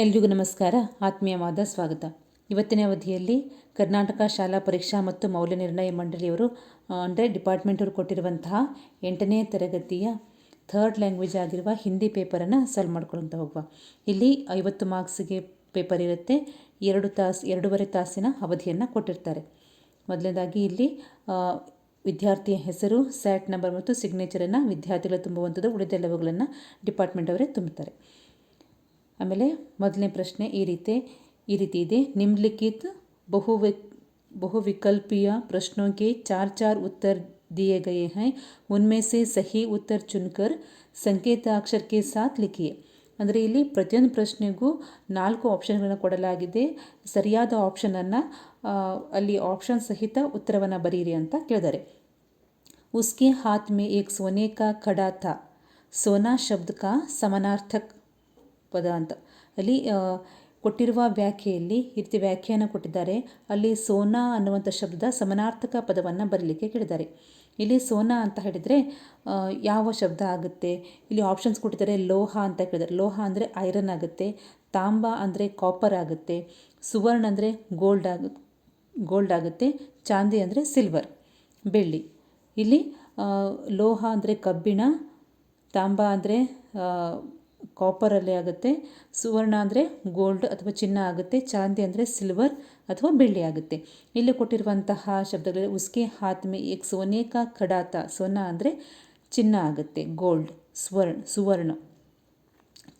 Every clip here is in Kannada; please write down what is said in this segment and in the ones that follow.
ಎಲ್ರಿಗೂ ನಮಸ್ಕಾರ. ಆತ್ಮೀಯವಾದ ಸ್ವಾಗತ. ಇವತ್ತಿನ ಅವಧಿಯಲ್ಲಿ ಕರ್ನಾಟಕ ಶಾಲಾ ಪರೀಕ್ಷಾ ಮತ್ತು ಮೌಲ್ಯ ನಿರ್ಣಯ ಮಂಡಳಿಯವರು ಅಂದರೆ ಡಿಪಾರ್ಟ್ಮೆಂಟವರು ಕೊಟ್ಟಿರುವಂತಹ ಎಂಟನೇ ತರಗತಿಯ ಥರ್ಡ್ ಲ್ಯಾಂಗ್ವೇಜ್ ಆಗಿರುವ ಹಿಂದಿ ಪೇಪರನ್ನು ಸಾಲ್ವ್ ಮಾಡ್ಕೊಳ್ತಾ ಹೋಗುವ. ಇಲ್ಲಿ ಐವತ್ತು ಮಾರ್ಕ್ಸಿಗೆ ಪೇಪರ್ ಇರುತ್ತೆ. ಎರಡು ತಾಸು, ಎರಡೂವರೆ ತಾಸಿನ ಅವಧಿಯನ್ನು ಕೊಟ್ಟಿರ್ತಾರೆ. ಮೊದಲನೇದಾಗಿ ಇಲ್ಲಿ ವಿದ್ಯಾರ್ಥಿಯ ಹೆಸರು, ಸ್ಯಾಟ್ ನಂಬರ್ ಮತ್ತು ಸಿಗ್ನೇಚರನ್ನು ವಿದ್ಯಾರ್ಥಿಗಳು ತುಂಬುವಂಥದ್ದು ಉಳಿದೆಲ್ಲವುಗಳನ್ನು ಡಿಪಾರ್ಟ್ಮೆಂಟ್ ಅವರೇ ತುಂಬುತ್ತಾರೆ. ಆಮೇಲೆ ಮೊದಲನೇ ಪ್ರಶ್ನೆ ಈ ರೀತಿ ಈ ರೀತಿ ಇದೆ निम्नलिखित बहुवि बहुविकल्पीय प्रश्नों के चार चार उत्तर दिए गए हैं उनमें से सही उत्तर चुनकर ಸಂಕೇತಾಕ್ಷರ ಕೆ ಸಾಥ್ ಲಿಖಿಯೆ ಅಂದರೆ ಇಲ್ಲಿ ಪ್ರತಿಯೊಂದು ಪ್ರಶ್ನೆಗೂ ನಾಲ್ಕು ಆಪ್ಷನ್ಗಳನ್ನು ಕೊಡಲಾಗಿದೆ ಸರಿಯಾದ ಆಪ್ಷನನ್ನು ಅಲ್ಲಿ ಆಪ್ಷನ್ ಸಹಿತ ಉತ್ತರವನ್ನು ಬರೀರಿ ಅಂತ ಕೇಳಿದ್ದಾರೆ उसके हाथ में एक सोने का कड़ा था सोना शब्द का समानार्थक ಪದ ಅಂತ. ಅಲ್ಲಿ ಕೊಟ್ಟಿರುವ ವ್ಯಾಖ್ಯೆಯಲ್ಲಿ ಈ ರೀತಿ ವ್ಯಾಖ್ಯಾನ ಕೊಟ್ಟಿದ್ದಾರೆ. ಅಲ್ಲಿ ಸೋನಾ ಅನ್ನುವಂಥ ಶಬ್ದ ಸಮನಾರ್ಥಕ ಪದವನ್ನು ಬರಲಿಕ್ಕೆ ಕೇಳಿದ್ದಾರೆ. ಇಲ್ಲಿ ಸೋನಾ ಅಂತ ಹೇಳಿದರೆ ಯಾವ ಶಬ್ದ ಆಗುತ್ತೆ? ಇಲ್ಲಿ ಆಪ್ಷನ್ಸ್ ಕೊಟ್ಟಿದ್ದಾರೆ, ಲೋಹ ಅಂತ ಕೇಳಿದ್ದಾರೆ ಲೋಹ ಅಂದರೆ ಐರನ್ ಆಗುತ್ತೆ, ತಾಂಬ ಅಂದರೆ ಕಾಪರ್ ಆಗುತ್ತೆ, ಸುವರ್ಣ ಅಂದರೆ ಗೋಲ್ಡ್ ಆಗ ಗೋಲ್ಡ್ ಆಗುತ್ತೆ, ಚಾಂದಿ ಅಂದರೆ ಸಿಲ್ವರ್ ಬೆಳ್ಳಿ. ಇಲ್ಲಿ ಲೋಹ ಅಂದರೆ ಕಬ್ಬಿಣ, ತಾಂಬ ಅಂದರೆ ಕಾಪರಲ್ಲಿ ಆಗುತ್ತೆ. ಸುವರ್ಣ ಅಂದರೆ ಗೋಲ್ಡ್ ಅಥವಾ ಚಿನ್ನ ಆಗುತ್ತೆ. ಚಾಂದಿ ಅಂದರೆ ಸಿಲ್ವರ್ ಅಥವಾ ಬೆಳ್ಳಿ ಆಗುತ್ತೆ. ಇಲ್ಲಿ ಕೊಟ್ಟಿರುವಂತಹ ಶಬ್ದಗಳಲ್ಲಿ ಉಸ್ಕೆ, ಹಾತ್ಮೆ ಏಕ್ ಸೋನೆ ಕಾ ಕಡಾತ ಸೋನ ಅಂದರೆ ಚಿನ್ನ ಆಗುತ್ತೆ. ಗೋಲ್ಡ್ ಸ್ವರ್ಣ, ಸುವರ್ಣ.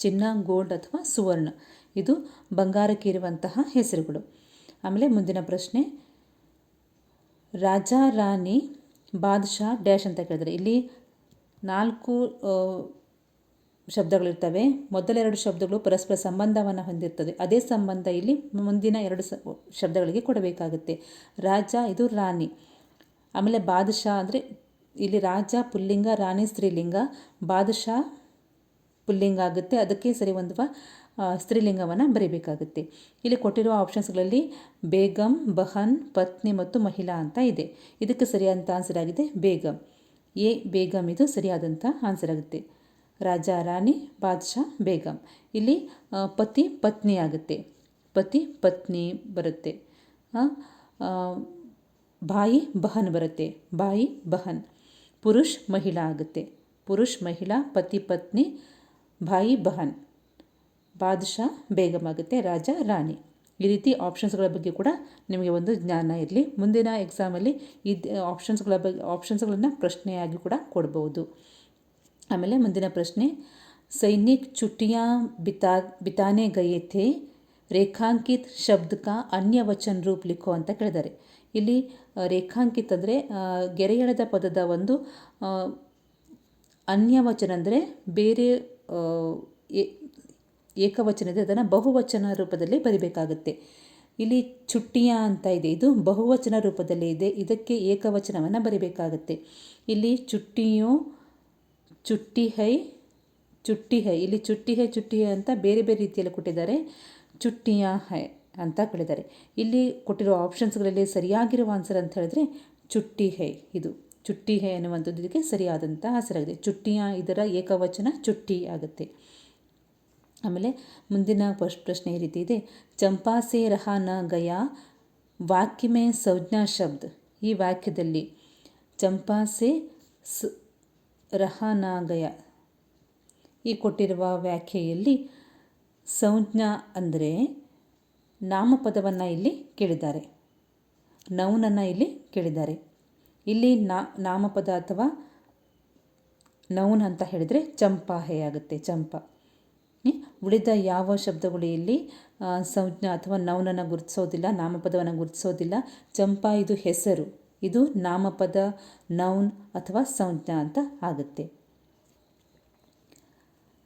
ಚಿನ್ನ ಗೋಲ್ಡ್ ಅಥವಾ ಸುವರ್ಣ. ಇದು ಬಂಗಾರಕ್ಕೆ ಇರುವಂತಹ ಹೆಸರುಗಳು. ಆಮೇಲೆ ಮುಂದಿನ ಪ್ರಶ್ನೆ. ರಾಜ ರಾಣಿ ಬಾದ್ಶಾ ಡ್ಯಾಶ್ ಅಂತ ಕೇಳಿದರೆ ಇಲ್ಲಿ ನಾಲ್ಕು ಶಬ್ದಗಳಿರ್ತವೆ. ಮೊದಲೆರಡು ಶಬ್ದಗಳು ಪರಸ್ಪರ ಸಂಬಂಧವನ್ನು ಹೊಂದಿರ್ತದೆ. ಅದೇ ಸಂಬಂಧ ಇಲ್ಲಿ ಮುಂದಿನ ಎರಡು ಸ, ಶಬ್ದಗಳಿಗೆ ಕೊಡಬೇಕಾಗುತ್ತೆ. ರಾಜ, ಇದು ರಾಣಿ. ಆಮೇಲೆ ಬಾದಶಾ ಅಂದರೆ ಇಲ್ಲಿ ರಾಜ, ಪುಲ್ಲಿಂಗ, ರಾಣಿ, ಸ್ತ್ರೀಲಿಂಗ. ಬಾದಶಾ ಪುಲ್ಲಿಂಗ ಆಗುತ್ತೆ. ಅದಕ್ಕೆ ಸರಿ ಹೊಂದುವ ಸ್ತ್ರೀಲಿಂಗವನ್ನು ಬರೀಬೇಕಾಗುತ್ತೆ. ಇಲ್ಲಿ ಕೊಟ್ಟಿರುವ ಆಪ್ಷನ್ಸ್ಗಳಲ್ಲಿ ಬೇಗಂ, ಬಹನ್, ಪತ್ನಿ ಮತ್ತು ಮಹಿಳಾ ಅಂತ ಇದೆ. ಇದಕ್ಕೆ ಸರಿಯಾದಂಥ ಆನ್ಸರ್ ಆಗಿದೆ ಬೇಗಂ. ಎ, ಬೇಗಂ ಇದು ಸರಿಯಾದಂಥ ಆನ್ಸರ್ ಆಗುತ್ತೆ. ರಾಜ ರಾಣಿ ಬಾದ್ಶಾ ಬೇಗಂ. ಇಲ್ಲಿ ಪತಿ ಪತ್ನಿ ಆಗುತ್ತೆ. ಪತಿ ಪತ್ನಿ ಬರುತ್ತೆ. ಬಾಯಿ ಬಹನ್ ಬರುತ್ತೆ. ಬಾಯಿ ಬಹನ್. ಪುರುಷ್ ಮಹಿಳಾ ಆಗುತ್ತೆ. ಪುರುಷ್ ಮಹಿಳಾ, ಪತಿ ಪತ್ನಿ, ಬಾಯಿ ಬಹನ್. ಬಾದ್ಶಾ ಬೇಗಂ ಆಗುತ್ತೆ, ರಾಜ ರಾಣಿ. ಈ ರೀತಿ ಆಪ್ಷನ್ಸ್ಗಳ ಬಗ್ಗೆ ಕೂಡ ನಿಮಗೆ ಒಂದು ಜ್ಞಾನ ಇರಲಿ. ಮುಂದಿನ ಎಕ್ಸಾಮಲ್ಲಿ ಇದು ಆಪ್ಷನ್ಸ್ಗಳ ಬಗ್ಗೆ ಆಪ್ಷನ್ಸ್ಗಳನ್ನು ಪ್ರಶ್ನೆಯಾಗಿ ಕೂಡ ಕೊಡ್ಬೋದು. ಆಮೇಲೆ ಮುಂದಿನ ಪ್ರಶ್ನೆ, ಸೈನಿಕ್ ಚುಟ್ಟಿಯಾ ಬಿತಾ, ಬಿತಾನೆ ಗಯೆ ರೇಖಾಂಕಿತ್ ಶಬ್ದಕ ಅನ್ಯ ವಚನ ರೂಪ್ ಲಿಖೋ ಅಂತ ಕೇಳಿದ್ದಾರೆ. ಇಲ್ಲಿ ರೇಖಾಂಕಿತ್ ಅಂದರೆ ಗೆರೆ ಎಳೆದ ಪದದ ಒಂದು ಅನ್ಯವಚನ ಅಂದರೆ ಬೇರೆ ಏಕವಚನ ಇದೆ ಅದನ್ನು ಬಹುವಚನ ರೂಪದಲ್ಲಿ ಬರಿಬೇಕಾಗುತ್ತೆ. ಇಲ್ಲಿ ಚುಟ್ಟಿಯ ಅಂತ ಇದೆ, ಇದು ಬಹುವಚನ ರೂಪದಲ್ಲಿ ಇದೆ, ಇದಕ್ಕೆ ಏಕವಚನವನ್ನು ಬರಿಬೇಕಾಗುತ್ತೆ. ಇಲ್ಲಿ ಚುಟ್ಟಿಯೋ ಚುಟ್ಟಿ ಹೈ ಚುಟ್ಟಿ ಹೈ. ಇಲ್ಲಿ ಚುಟ್ಟಿ ಹೈ ಚುಟ್ಟಿ ಹೈ ಅಂತ ಬೇರೆ ಬೇರೆ ರೀತಿಯಲ್ಲಿ ಕೊಟ್ಟಿದ್ದಾರೆ. ಚುಟ್ಟಿಯ ಹೈ ಅಂತ ಕೇಳಿದ್ದಾರೆ ಇಲ್ಲಿ ಕೊಟ್ಟಿರೋ ಆಪ್ಷನ್ಸ್ಗಳಲ್ಲಿ ಸರಿಯಾಗಿರುವ ಆನ್ಸರ್ ಅಂತ ಹೇಳಿದ್ರೆ ಚುಟ್ಟಿ ಹೈ ಇದು. ಚುಟ್ಟಿ ಹೈ ಅನ್ನುವಂಥದ್ದು ಇದಕ್ಕೆ ಸರಿಯಾದಂಥ ಹೆಸರಾಗಿದೆ ಚುಟ್ಟಿಯ ಇದರ ಏಕವಚನ ಚುಟ್ಟಿ ಆಗುತ್ತೆ. ಆಮೇಲೆ ಮುಂದಿನ ಫಸ್ಟ್ ಪ್ರಶ್ನೆ ಈ ರೀತಿ ಇದೆ. ಚಂಪಾಸೆ ರಹಾನ ಗಯ, ವಾಕ್ಯಮೆ ಸಂಜ್ಞಾ ಶಬ್ದ. ಈ ವಾಕ್ಯದಲ್ಲಿ ಚಂಪಾ ಸೇ ಸ್ ರಹ ನ ಈ ಕೊಟ್ಟಿರುವ ವ್ಯಾಖ್ಯೆಯಲ್ಲಿ ಸಂಜ್ಞ ಅಂದರೆ ನಾಮಪದವನ್ನು ಇಲ್ಲಿ ಕೇಳಿದ್ದಾರೆ. ನೌನನ್ನು ಇಲ್ಲಿ ಕೇಳಿದ್ದಾರೆ. ಇಲ್ಲಿ ನಾಮಪದ ಅಥವಾ ನೌನ್ ಅಂತ ಹೇಳಿದರೆ ಚಂಪಾ ಹೇ ಆಗುತ್ತೆ, ಚಂಪಾ? ಉಳಿದ ಯಾವ ಶಬ್ದಗಳು ಇಲ್ಲಿ ಸಂಜ್ಞಾ ಅಥವಾ ನೌನನ್ನು ಗುರುತಿಸೋದಿಲ್ಲ, ನಾಮಪದವನ್ನು ಗುರುತಿಸೋದಿಲ್ಲ. ಚಂಪಾ ಇದು ಹೆಸರು. ಇದು ನಾಮಪದ ನೌನ್ ಅಥವಾ ಸಂಜ್ಞ ಅಂತ ಆಗುತ್ತೆ.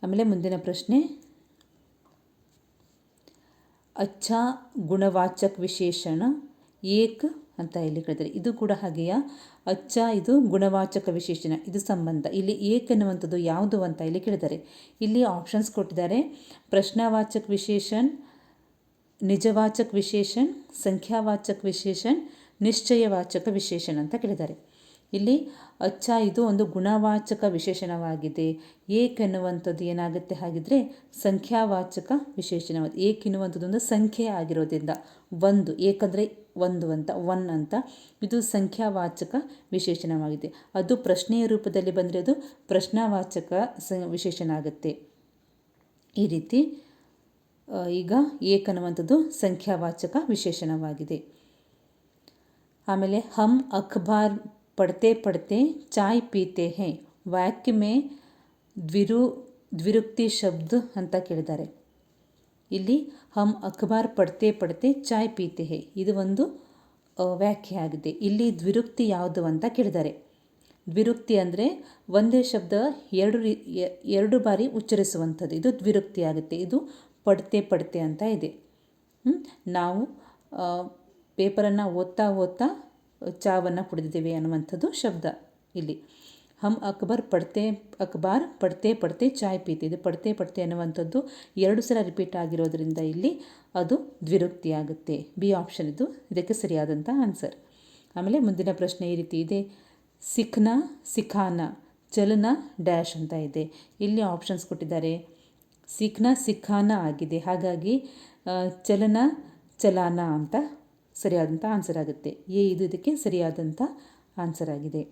ಆಮೇಲೆ ಮುಂದಿನ ಪ್ರಶ್ನೆ. ಅಚ್ಚಾ ಗುಣವಾಚಕ ವಿಶೇಷಣ ಏಕ್ ಅಂತ ಇಲ್ಲಿ ಕೇಳಿದ್ದಾರೆ. ಇದು ಕೂಡ ಹಾಗೆಯೇ? ಅಚ್ಚ ಇದು ಗುಣವಾಚಕ ವಿಶೇಷಣ, ಇದು ಸಂಬಂಧ. ಇಲ್ಲಿ ಏಕ್ ಎನ್ನುವಂಥದ್ದು ಯಾವುದು ಅಂತ ಇಲ್ಲಿ ಕೇಳಿದ್ದಾರೆ. ಇಲ್ಲಿ ಆಪ್ಷನ್ಸ್ ಕೊಟ್ಟಿದ್ದಾರೆ. ಪ್ರಶ್ನಾವಾಚಕ ವಿಶೇಷಣ್, ನಿಜವಾಚಕ ವಿಶೇಷಣ್, ಸಂಖ್ಯಾವಾಚಕ ವಿಶೇಷಣ್ ನಿಶ್ಚಯವಾಚಕ ವಿಶೇಷಣ ಅಂತ ಕೇಳಿದ್ದಾರೆ. ಇಲ್ಲಿ ಅಚ್ಚ ಇದು ಒಂದು ಗುಣವಾಚಕ ವಿಶೇಷಣವಾಗಿದೆ. ಏಕೆನ್ನುವಂಥದ್ದು ಏನಾಗುತ್ತೆ ಹಾಗಿದ್ರೆ ಸಂಖ್ಯಾವಾಚಕ ವಿಶೇಷಣವಾದ ಏಕೆನ್ನುವಂಥದ್ದು ಒಂದು ಸಂಖ್ಯೆ ಆಗಿರೋದ್ರಿಂದ ಒಂದು ಏಕಂದರೆ ಒಂದು ಅಂತ, ಒನ್ ಅಂತ ಇದು ಸಂಖ್ಯಾವಾಚಕ ವಿಶೇಷಣವಾಗಿದೆ. ಅದು ಪ್ರಶ್ನೆಯ ರೂಪದಲ್ಲಿ ಬಂದರೆ ಅದು ಪ್ರಶ್ನಾವಾಚಕ ಸ ವಿಶೇಷಣ ಆಗುತ್ತೆ. ಈ ರೀತಿ ಈಗ ಏಕನ್ನುವಂಥದ್ದು ಸಂಖ್ಯಾವಾಚಕ ವಿಶೇಷಣವಾಗಿದೆ. ಆಮೇಲೆ ಹಮ್ ಅಖ್ಬಾರ್ ಪಡ್ತೆ ಪಡ್ತೆ ಚಾಯ್ ಪೀತೆ ಹೇ ವಾಕ್ಯ ಮೇ ದ್ವಿರು ದ್ವಿರುಕ್ತಿ ಶಬ್ದ ಅಂತ ಕೇಳಿದ್ದಾರೆ. ಇಲ್ಲಿ ಹಮ್ ಅಖ್ಬಾರ್ ಪಡ್ತೆ ಪಡ್ತೆ ಚಾಯ್ ಪೀತೆ ಹೇ ಇದು ಒಂದು ವ್ಯಾಖ್ಯೆ ಆಗಿದೆ. ಇಲ್ಲಿ ದ್ವಿರುಕ್ತಿ ಯಾವುದು ಅಂತ ಕೇಳಿದ್ದಾರೆ. ದ್ವಿರುಕ್ತಿ ಅಂದರೆ ಒಂದೇ ಶಬ್ದ ಎರಡು ರೀ ಎರಡು ಬಾರಿ ಉಚ್ಚರಿಸುವಂಥದ್ದು. ಇದು ದ್ವಿರುಕ್ತಿ ಆಗುತ್ತೆ. ಇದು ಪಡ್ತೆ ಪಡ್ತೆ ಅಂತ ಇದೆ. ನಾವು ಪೇಪರನ್ನು ಓದ್ತಾ ಓದ್ತಾ ಚಾವನ್ನು ಕುಡಿದಿದ್ದೇವೆ ಅನ್ನುವಂಥದ್ದು ಶಬ್ದ ಇಲ್ಲಿ. ಹಮ್ ಅಕ್ಬರ್ ಪಡ್ತೆ, ಅಕ್ಬಾರ್ ಪಡ್ತೆ ಪಡ್ತೆ ಚಾಯ್ ಪೀತೆ. ಇದು ಪಡ್ತೆ ಪಡ್ತೆ ಅನ್ನುವಂಥದ್ದು ಎರಡು ಸಲ ರಿಪೀಟ್ ಆಗಿರೋದ್ರಿಂದ ಇಲ್ಲಿ ಅದು ದ್ವಿರುಕ್ತಿ ಆಗುತ್ತೆ ಬಿ ಆಪ್ಷನ್ ಇದು. ಇದಕ್ಕೆ ಸರಿಯಾದಂಥ ಆನ್ಸರ್. ಆಮೇಲೆ ಮುಂದಿನ ಪ್ರಶ್ನೆ ಈ ರೀತಿ ಇದೆ. ಸಿಖ್ನ, ಸಿಖಾನ, ಚಲನ, ಡ್ಯಾಶ್ ಅಂತ ಇದೆ. ಇಲ್ಲಿ ಆಪ್ಷನ್ಸ್ ಕೊಟ್ಟಿದ್ದಾರೆ. ಸಿಖ್ನ, ಸಿಖಾನ ಆಗಿದೆ. ಹಾಗಾಗಿ ಚಲನ, ಚಲಾನ ಅಂತ ಸರಿಯಾದಂಥ ಆನ್ಸರ್ ಆಗುತ್ತೆ. ಎ ಇದು ಇದಕ್ಕೆ ಸರಿಯಾದಂಥ ಆನ್ಸರ್ ಆಗಿದೆ.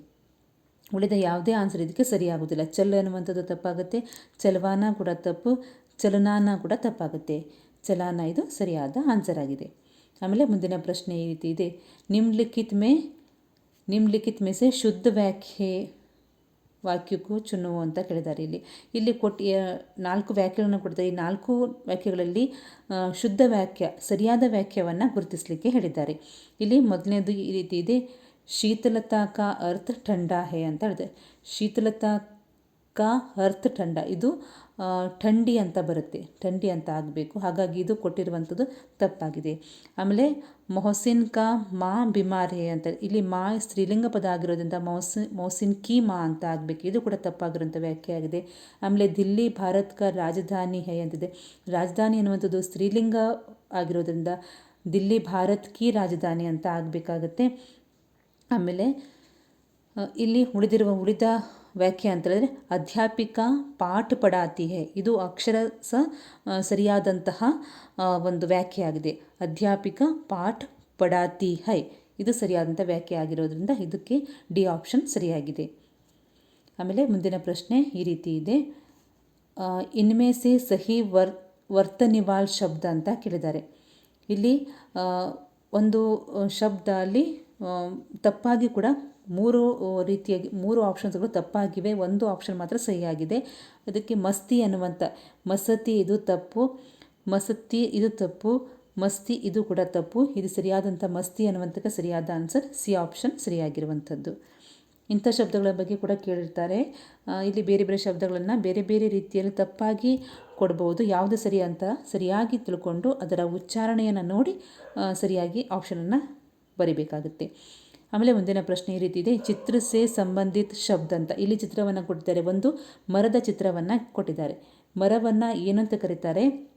ಉಳಿದ ಯಾವುದೇ ಆನ್ಸರ್ ಇದಕ್ಕೆ ಸರಿಯಾಗೋದಿಲ್ಲ ಚಲ್ ಅನ್ನುವಂಥದ್ದು ತಪ್ಪಾಗುತ್ತೆ. ಚಲವಾನ ಕೂಡ ತಪ್ಪು. ಚಲನಾನ ಕೂಡ ತಪ್ಪಾಗುತ್ತೆ. ಚಲಾನ ಇದು ಸರಿಯಾದ ಆನ್ಸರ್ ಆಗಿದೆ. ಆಮೇಲೆ ಮುಂದಿನ ಪ್ರಶ್ನೆ ಈ ರೀತಿ ಇದೆ. ನಿಮ್ಲಿಖಿತ್ ಮೇ ನಿಮ್ಲಿಖಿತ್ ಮೇ ಶುದ್ಧ ವ್ಯಾಖ್ಯೆ. ವಾಕ್ಯಕ್ಕೂ ಚುನಾವು ಅಂತ ಕೇಳಿದ್ದಾರೆ ಇಲ್ಲಿ. ಇಲ್ಲಿ ಕೊಟ್ಟ ನಾಲ್ಕು ವ್ಯಾಖ್ಯೆಗಳನ್ನು ಕೊಡ್ತಾರೆ ಈ ನಾಲ್ಕು ವ್ಯಾಖ್ಯೆಗಳಲ್ಲಿ ಶುದ್ಧ ವಾಕ್ಯ ಸರಿಯಾದ ವ್ಯಾಖ್ಯವನ್ನು ಗುರುತಿಸಲಿಕ್ಕೆ ಹೇಳಿದ್ದಾರೆ. ಇಲ್ಲಿ ಮೊದಲನೇದು ಈ ರೀತಿ ಇದೆ. ಶೀತಲತಾ ಕಾ ಅರ್ಥ ಠಂಡಾ ಹೇ ಅಂತ ಹೇಳಿದೆ. ಶೀತಲತಾ ಕಾ ಅರ್ಥ ಠಂಡ, ಇದು ಥಂಡಿ ಅಂತ ಬರುತ್ತೆ. ಥಂಡಿ ಅಂತ ಆಗಬೇಕು. ಹಾಗಾಗಿ ಇದು ಕೊಟ್ಟಿರುವಂಥದ್ದು ತಪ್ಪಾಗಿದೆ. ಆಮೇಲೆ ಮೊಹಸಿನ್ ಕಾ ಮಾ ಬಿಮಾರ್ ಅಂತ. ಇಲ್ಲಿ ಮಾ ಸ್ತ್ರೀಲಿಂಗ ಪದ ಆಗಿರೋದ್ರಿಂದ ಮೊಹಸಿನ್ ಮೊಹಸಿನ್ ಕಿ ಮಾ ಅಂತ ಆಗಬೇಕು. ಇದು ಕೂಡ ತಪ್ಪಾಗಿರುವಂಥ ವ್ಯಾಖ್ಯೆ ಆಗಿದೆ. ಆಮೇಲೆ ದಿಲ್ಲಿ ಭಾರತ್ ಕ ರಾಜಧಾನಿ ಹೇ ಅಂತಿದೆ. ರಾಜಧಾನಿ ಅನ್ನುವಂಥದ್ದು ಸ್ತ್ರೀಲಿಂಗ ಆಗಿರೋದ್ರಿಂದ ದಿಲ್ಲಿ ಭಾರತ್ ಕಿ ರಾಜಧಾನಿ ಅಂತ ಆಗಬೇಕಾಗತ್ತೆ. ಆಮೇಲೆ ಇಲ್ಲಿ ಉಳಿದಿರುವ ಉಳಿದ ವ್ಯಾಖ್ಯೆ ಅಂತ ಹೇಳಿದ್ರೆ, ಅಧ್ಯಾಪಿಕ, ಪಾಠ ಪಡಾತಿ ಹೇ ಇದು ಅಕ್ಷರ ಸರಿಯಾದಂತಹ ಒಂದು ವ್ಯಾಖ್ಯೆ ಆಗಿದೆ. ಅಧ್ಯಾಪಿಕ, ಪಾಠ ಪಡಾತಿ ಹೈ ಇದು ಸರಿಯಾದಂಥ ವ್ಯಾಖ್ಯೆ ಆಗಿರೋದ್ರಿಂದ ಇದಕ್ಕೆ ಡಿ ಆಪ್ಷನ್ ಸರಿಯಾಗಿದೆ. ಆಮೇಲೆ ಮುಂದಿನ ಪ್ರಶ್ನೆ ಈ ರೀತಿ ಇದೆ. ಇನ್ಮೆ ಸೆ ಸಹಿ ವರ್, ವರ್ತನಿವಾಲ್ ಶಬ್ದ ಅಂತ ಕೇಳಿದ್ದಾರೆ. ಇಲ್ಲಿ ಒಂದು ಶಬ್ದ ಅಲ್ಲಿ ತಪ್ಪಾಗಿ ಕೂಡ ಮೂರು ರೀತಿಯಾಗಿ ಮೂರು ಆಪ್ಷನ್ಸ್ಗಳು ತಪ್ಪಾಗಿವೆ, ಒಂದು ಆಪ್ಷನ್ ಮಾತ್ರ ಸರಿಯಾಗಿದೆ. ಅದಕ್ಕೆ ಮಸ್ತಿ ಅನ್ನುವಂಥ, ಮಸತಿ ಇದು ತಪ್ಪು, ಮಸತಿ ಇದು ತಪ್ಪು, ಮಸ್ತಿ ಇದು ಕೂಡ ತಪ್ಪು. ಇದು ಸರಿಯಾದಂಥ ಮಸ್ತಿ ಅನ್ನುವಂಥಕ್ಕೆ ಸರಿಯಾದ ಆನ್ಸರ್ ಸಿ ಆಪ್ಷನ್ ಸರಿಯಾಗಿರುವಂಥದ್ದು. ಇಂಥ ಶಬ್ದಗಳ ಬಗ್ಗೆ ಕೂಡ ಕೇಳಿರ್ತಾರೆ. ಇಲ್ಲಿ ಬೇರೆ ಬೇರೆ ಶಬ್ದಗಳನ್ನು ಬೇರೆ ಬೇರೆ ರೀತಿಯಲ್ಲಿ ತಪ್ಪಾಗಿ ಕೊಡ್ಬೋದು. ಯಾವುದು ಸರಿ ಅಂತ ಸರಿಯಾಗಿ ತಿಳ್ಕೊಂಡು ಅದರ ಉಚ್ಚಾರಣೆಯನ್ನು ನೋಡಿ ಸರಿಯಾಗಿ ಆಪ್ಷನನ್ನು ಬರಿಬೇಕಾಗುತ್ತೆ. ಆಮೇಲೆ ಮುಂದಿನ ಪ್ರಶ್ನೆ ಈ ರೀತಿ ಇದೆ. ಚಿತ್ರಸೆ ಸಂಬಂಧಿತ ಶಬ್ದ ಅಂತ. ಇಲ್ಲಿ ಚಿತ್ರವನ್ನು ಕೊಟ್ಟಿದ್ದಾರೆ. ಒಂದು, ಮರದ ಚಿತ್ರವನ್ನು ಕೊಟ್ಟಿದ್ದಾರೆ. ಮರವನ್ನು ಏನಂತ ಕರೀತಾರೆ?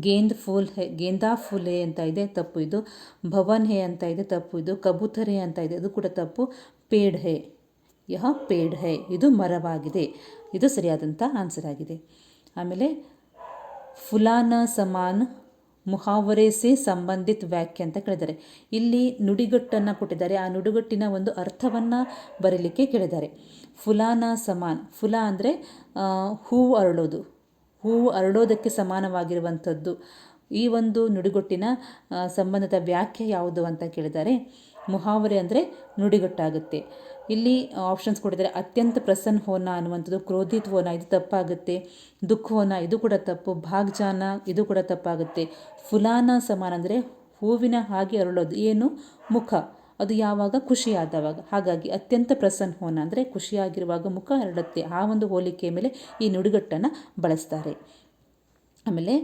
ಗೇಂದ್ ಫೂಲ್ ಹೇ, ಗೇಂದಾ ಫೂಲ್ ಹೇ ಅಂತ ಇದೆ, ತಪ್ಪು ಇದು. ಭವನ್ ಹೇ ಅಂತ ಇದೆ, ತಪ್ಪು ಇದು. ಕಬೂತರ್ ಹೇ ಅಂತ ಇದೆ, ಅದು ಕೂಡ ತಪ್ಪು. ಪೇಡ್ ಹೇ. ಯಹ, ಪೇಡ್ ಹೇ. ಇದು ಮರವಾಗಿದೆ. ಇದು ಸರಿಯಾದಂಥ ಆನ್ಸರ್ ಆಗಿದೆ. ಆಮೇಲೆ, ಫುಲಾನ ಸಮಾನ್ ಮುಹಾವರೆ ಸೇ ಸಂಬಂಧಿತ ವ್ಯಾಖ್ಯೆ ಅಂತ ಕೇಳಿದ್ದಾರೆ. ಇಲ್ಲಿ ನುಡಿಗಟ್ಟನ್ನು ಕೊಟ್ಟಿದ್ದಾರೆ. ಆ ನುಡಿಗಟ್ಟಿನ ಒಂದು ಅರ್ಥವನ್ನು ಬರೀಲಿಕ್ಕೆ ಕೇಳಿದ್ದಾರೆ. ಫುಲಾನ ಸಮಾನ್. ಫುಲ ಅಂದರೆ ಹೂವು ಅರಳೋದು. ಹೂವು ಅರಳೋದಕ್ಕೆ ಸಮಾನವಾಗಿರುವಂಥದ್ದು. ಈ ಒಂದು ನುಡಿಗಟ್ಟಿನ ಸಂಬಂಧದ ವ್ಯಾಖ್ಯೆ ಯಾವುದು ಅಂತ ಕೇಳಿದ್ದಾರೆ. ಮುಹಾವರೆ ಅಂದರೆ ನುಡಿಗಟ್ಟಾಗುತ್ತೆ. ಇಲ್ಲಿ ಆಪ್ಷನ್ಸ್ ಕೊಟ್ಟಿದ್ದಾರೆ. ಅತ್ಯಂತ ಪ್ರಸನ್ನ ಹೋನ ಅನ್ನುವಂಥದ್ದು ಕ್ರೋಧಿತ್ ಹೋನ ಇದು ತಪ್ಪಾಗುತ್ತೆ. ದುಃಖ ಹೋನ ಇದು ಕೂಡ ತಪ್ಪು. ಭಾಗ್ಜಾನ, ಇದು ಕೂಡ ತಪ್ಪಾಗುತ್ತೆ. ಫುಲಾನ ಸಮಾನ ಅಂದರೆ ಹೂವಿನ ಹಾಗೆ ಅರಳೋದು. ಏನು? ಮುಖ. ಅದು ಯಾವಾಗ? ಖುಷಿಯಾದವಾಗ. ಹಾಗಾಗಿ ಅತ್ಯಂತ ಪ್ರಸನ್ನ ಹೋನ ಅಂದರೆ ಖುಷಿಯಾಗಿರುವಾಗ ಮುಖ ಅರಳುತ್ತೆ. ಆ ಒಂದು ಹೋಲಿಕೆಯ ಮೇಲೆ ಈ ನುಡುಗಟ್ಟನ್ನು ಬಳಸ್ತಾರೆ. ಆಮೇಲೆ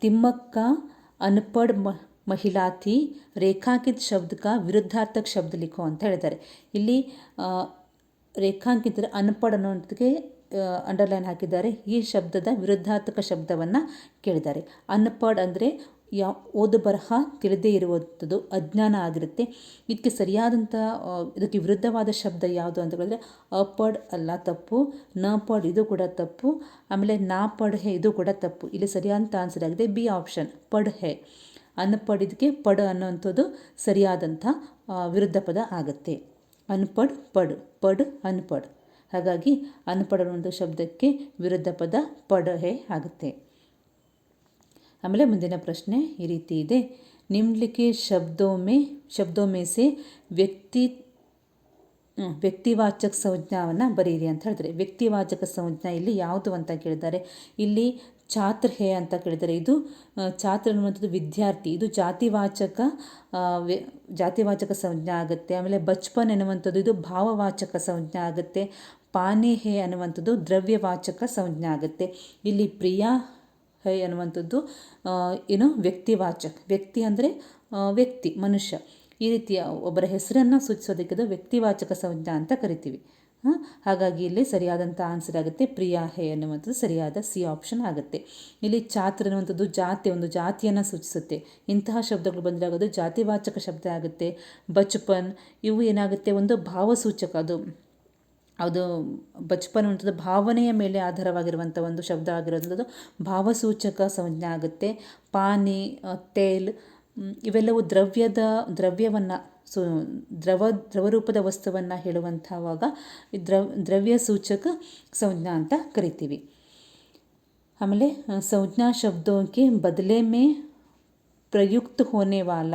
ತಿಮ್ಮಕ್ಕ, ಅನ್ಪಡ್ ಮ महिला थी ರೇಖಾಂಕಿತ ಶಬ್ದಕ ವಿರುದ್ಧಾರ್ಥಕ ಶಬ್ದ ಲಿಖೋ ಅಂತ ಹೇಳಿದ್ದಾರೆ ಇಲ್ಲಿ ರೇಖಾಂಕಿತ ಅನ್ಪಡ್ ಅನ್ನೋದಕ್ಕೆ ಅಂಡರ್ಲೈನ್ ಹಾಕಿದ್ದಾರೆ ಈ ಶಬ್ದದ ವಿರುದ್ಧಾರ್ಥಕ ಶಬ್ದವನ್ನು ಕೇಳಿದ್ದಾರೆ ಅನ್ಪಡ್ ಅಂದರೆ ಯಾವ ಓದು ಬರಹ ತಿಳಿದೇ ಇರುವಂಥದ್ದು ಅಜ್ಞಾನ ಆಗಿರುತ್ತೆ ಇದಕ್ಕೆ ಸರಿಯಾದಂಥ ಆ, ಇದಕ್ಕೆ ವಿರುದ್ಧವಾದ ಶಬ್ದ ಯಾವುದು ಅಂತ ಹೇಳಿದ್ರೆ ಅಪಡ್ ಅಲ್ಲ ತಪ್ಪು ನ ಪಡ್ ಇದು ಕೂಡ ತಪ್ಪು ಆಮೇಲೆ ನಾ ಪಡ್ ಹೆ ಇದು ಕೂಡ ತಪ್ಪು ಇಲ್ಲಿ ಸರಿಯಾದಂಥ ಆನ್ಸರ್ ಆಗಿದೆ ಬಿ ಆಪ್ಷನ್ ಪಡ್ ಹೆ ಅನ್ಪಡ್ ಪಡ ಅನ್ನೋವಂಥದ್ದು ಸರಿಯಾದಂಥ ವಿರುದ್ಧ ಪದ ಆಗುತ್ತೆ. ಅನ್ಪಡ್, ಪಡ್ ಪಡ್, ಅನ್ಪಡ್. ಹಾಗಾಗಿ ಅನ್ಪಡ್ ಒಂದು ಶಬ್ದಕ್ಕೆ ವಿರುದ್ಧ ಪದ ಪಡ ಹೆ ಆಗುತ್ತೆ. ಆಮೇಲೆ ಮುಂದಿನ ಪ್ರಶ್ನೆ ಈ ರೀತಿ ಇದೆ. ನಿಮ್ಲಿಕ್ಕೆ ಶಬ್ದೋಮೆ ಶಬ್ದೋಮೆ ಸೆ ವ್ಯಕ್ತಿ ವ್ಯಕ್ತಿವಾಚಕ ಸಂಜ್ಞಾವನ್ನು ಬರೀರಿ ಅಂತ ಹೇಳಿದ್ರೆ ವ್ಯಕ್ತಿವಾಚಕ ಸಂಜ್ಞಾ ಇಲ್ಲಿ ಯಾವುದು ಅಂತ ಕೇಳಿದ್ದಾರೆ ಇಲ್ಲಿ ಛಾತ್ರ ಹೇ ಅಂತ ಕೇಳಿದ್ದಾರೆ ಇದು ಚಾತ್ರ ಅನ್ನುವಂಥದ್ದು ವಿದ್ಯಾರ್ಥಿ. ಇದು ಜಾತಿವಾಚಕ ಜಾತಿವಾಚಕ ಸಂಜ್ಞಾ ಆಗುತ್ತೆ. ಆಮೇಲೆ ಬಚ್ಪನ್ ಎನ್ನುವಂಥದ್ದು ಇದು ಭಾವವಾಚಕ ಸಂಜ್ಞಾ ಆಗುತ್ತೆ. ಪಾನಿ ಹೇ ಅನ್ನುವಂಥದ್ದು ದ್ರವ್ಯವಾಚಕ ಸಂಜ್ಞಾ ಆಗುತ್ತೆ. ಇಲ್ಲಿ ಪ್ರಿಯಾ ಹೇ ಅನ್ನುವಂಥದ್ದು ಏನು, ವ್ಯಕ್ತಿವಾಚಕ. ವ್ಯಕ್ತಿ ಅಂದರೆ ವ್ಯಕ್ತಿ, ಮನುಷ್ಯ. ಈ ರೀತಿಯ ಒಬ್ಬರ ಹೆಸರನ್ನು ಸೂಚಿಸೋದಕ್ಕೆ ವ್ಯಕ್ತಿವಾಚಕ ಸಂಜ್ಞಾ ಅಂತ ಕರಿತೀವಿ. ಹಾಗಾಗಿ ಇಲ್ಲಿ ಸರಿಯಾದಂಥ ಆನ್ಸರ್ ಆಗುತ್ತೆ. ಪ್ರಿಯಾ ಹೇ ಅನ್ನುವಂಥದ್ದು ಸರಿಯಾದ ಸಿ ಆಪ್ಷನ್ ಆಗುತ್ತೆ. ಇಲ್ಲಿ ಛಾತ್ರ ಅನ್ನುವಂಥದ್ದು ಜಾತಿ, ಒಂದು ಜಾತಿಯನ್ನು ಸೂಚಿಸುತ್ತೆ. ಇಂತಹ ಶಬ್ದಗಳು ಬಂದಾಗ ಅದು ಜಾತಿವಾಚಕ ಶಬ್ದ ಆಗುತ್ತೆ. ಬಚ್ಪನ್, ಇವು ಏನಾಗುತ್ತೆ? ಒಂದು ಭಾವಸೂಚಕ. ಅದು ಅದು ಬಚ್ಪನ್ ಅನ್ನುವಂಥದ್ದು ಭಾವನೆಯ ಮೇಲೆ ಆಧಾರವಾಗಿರುವಂಥ ಒಂದು ಶಬ್ದ ಆಗಿರೋದು ಭಾವಸೂಚಕ ಸಂಜ್ಞೆ ಆಗುತ್ತೆ. ಪಾನಿ ತೇಲ್ ಇವೆಲ್ಲವೂ ದ್ರವ್ಯದ, ದ್ರವ್ಯವನ್ನು, ಸು, ದ್ರವ, ದ್ರವರೂಪದ ವಸ್ತುವನ್ನು ಹೇಳುವಂಥವಾಗ ದ್ರವ್, ದ್ರವ್ಯ ಸೂಚಕ ಸಂಜ್ಞ ಅಂತ ಕರಿತೀವಿ. ಆಮೇಲೆ ಸಂಜ್ಞಾ ಶಬ್ದಕ್ಕೆ ಬದಲೇ ಮೇ ಪ್ರಯುಕ್ತ ಹೋನೆ ವಾಲ.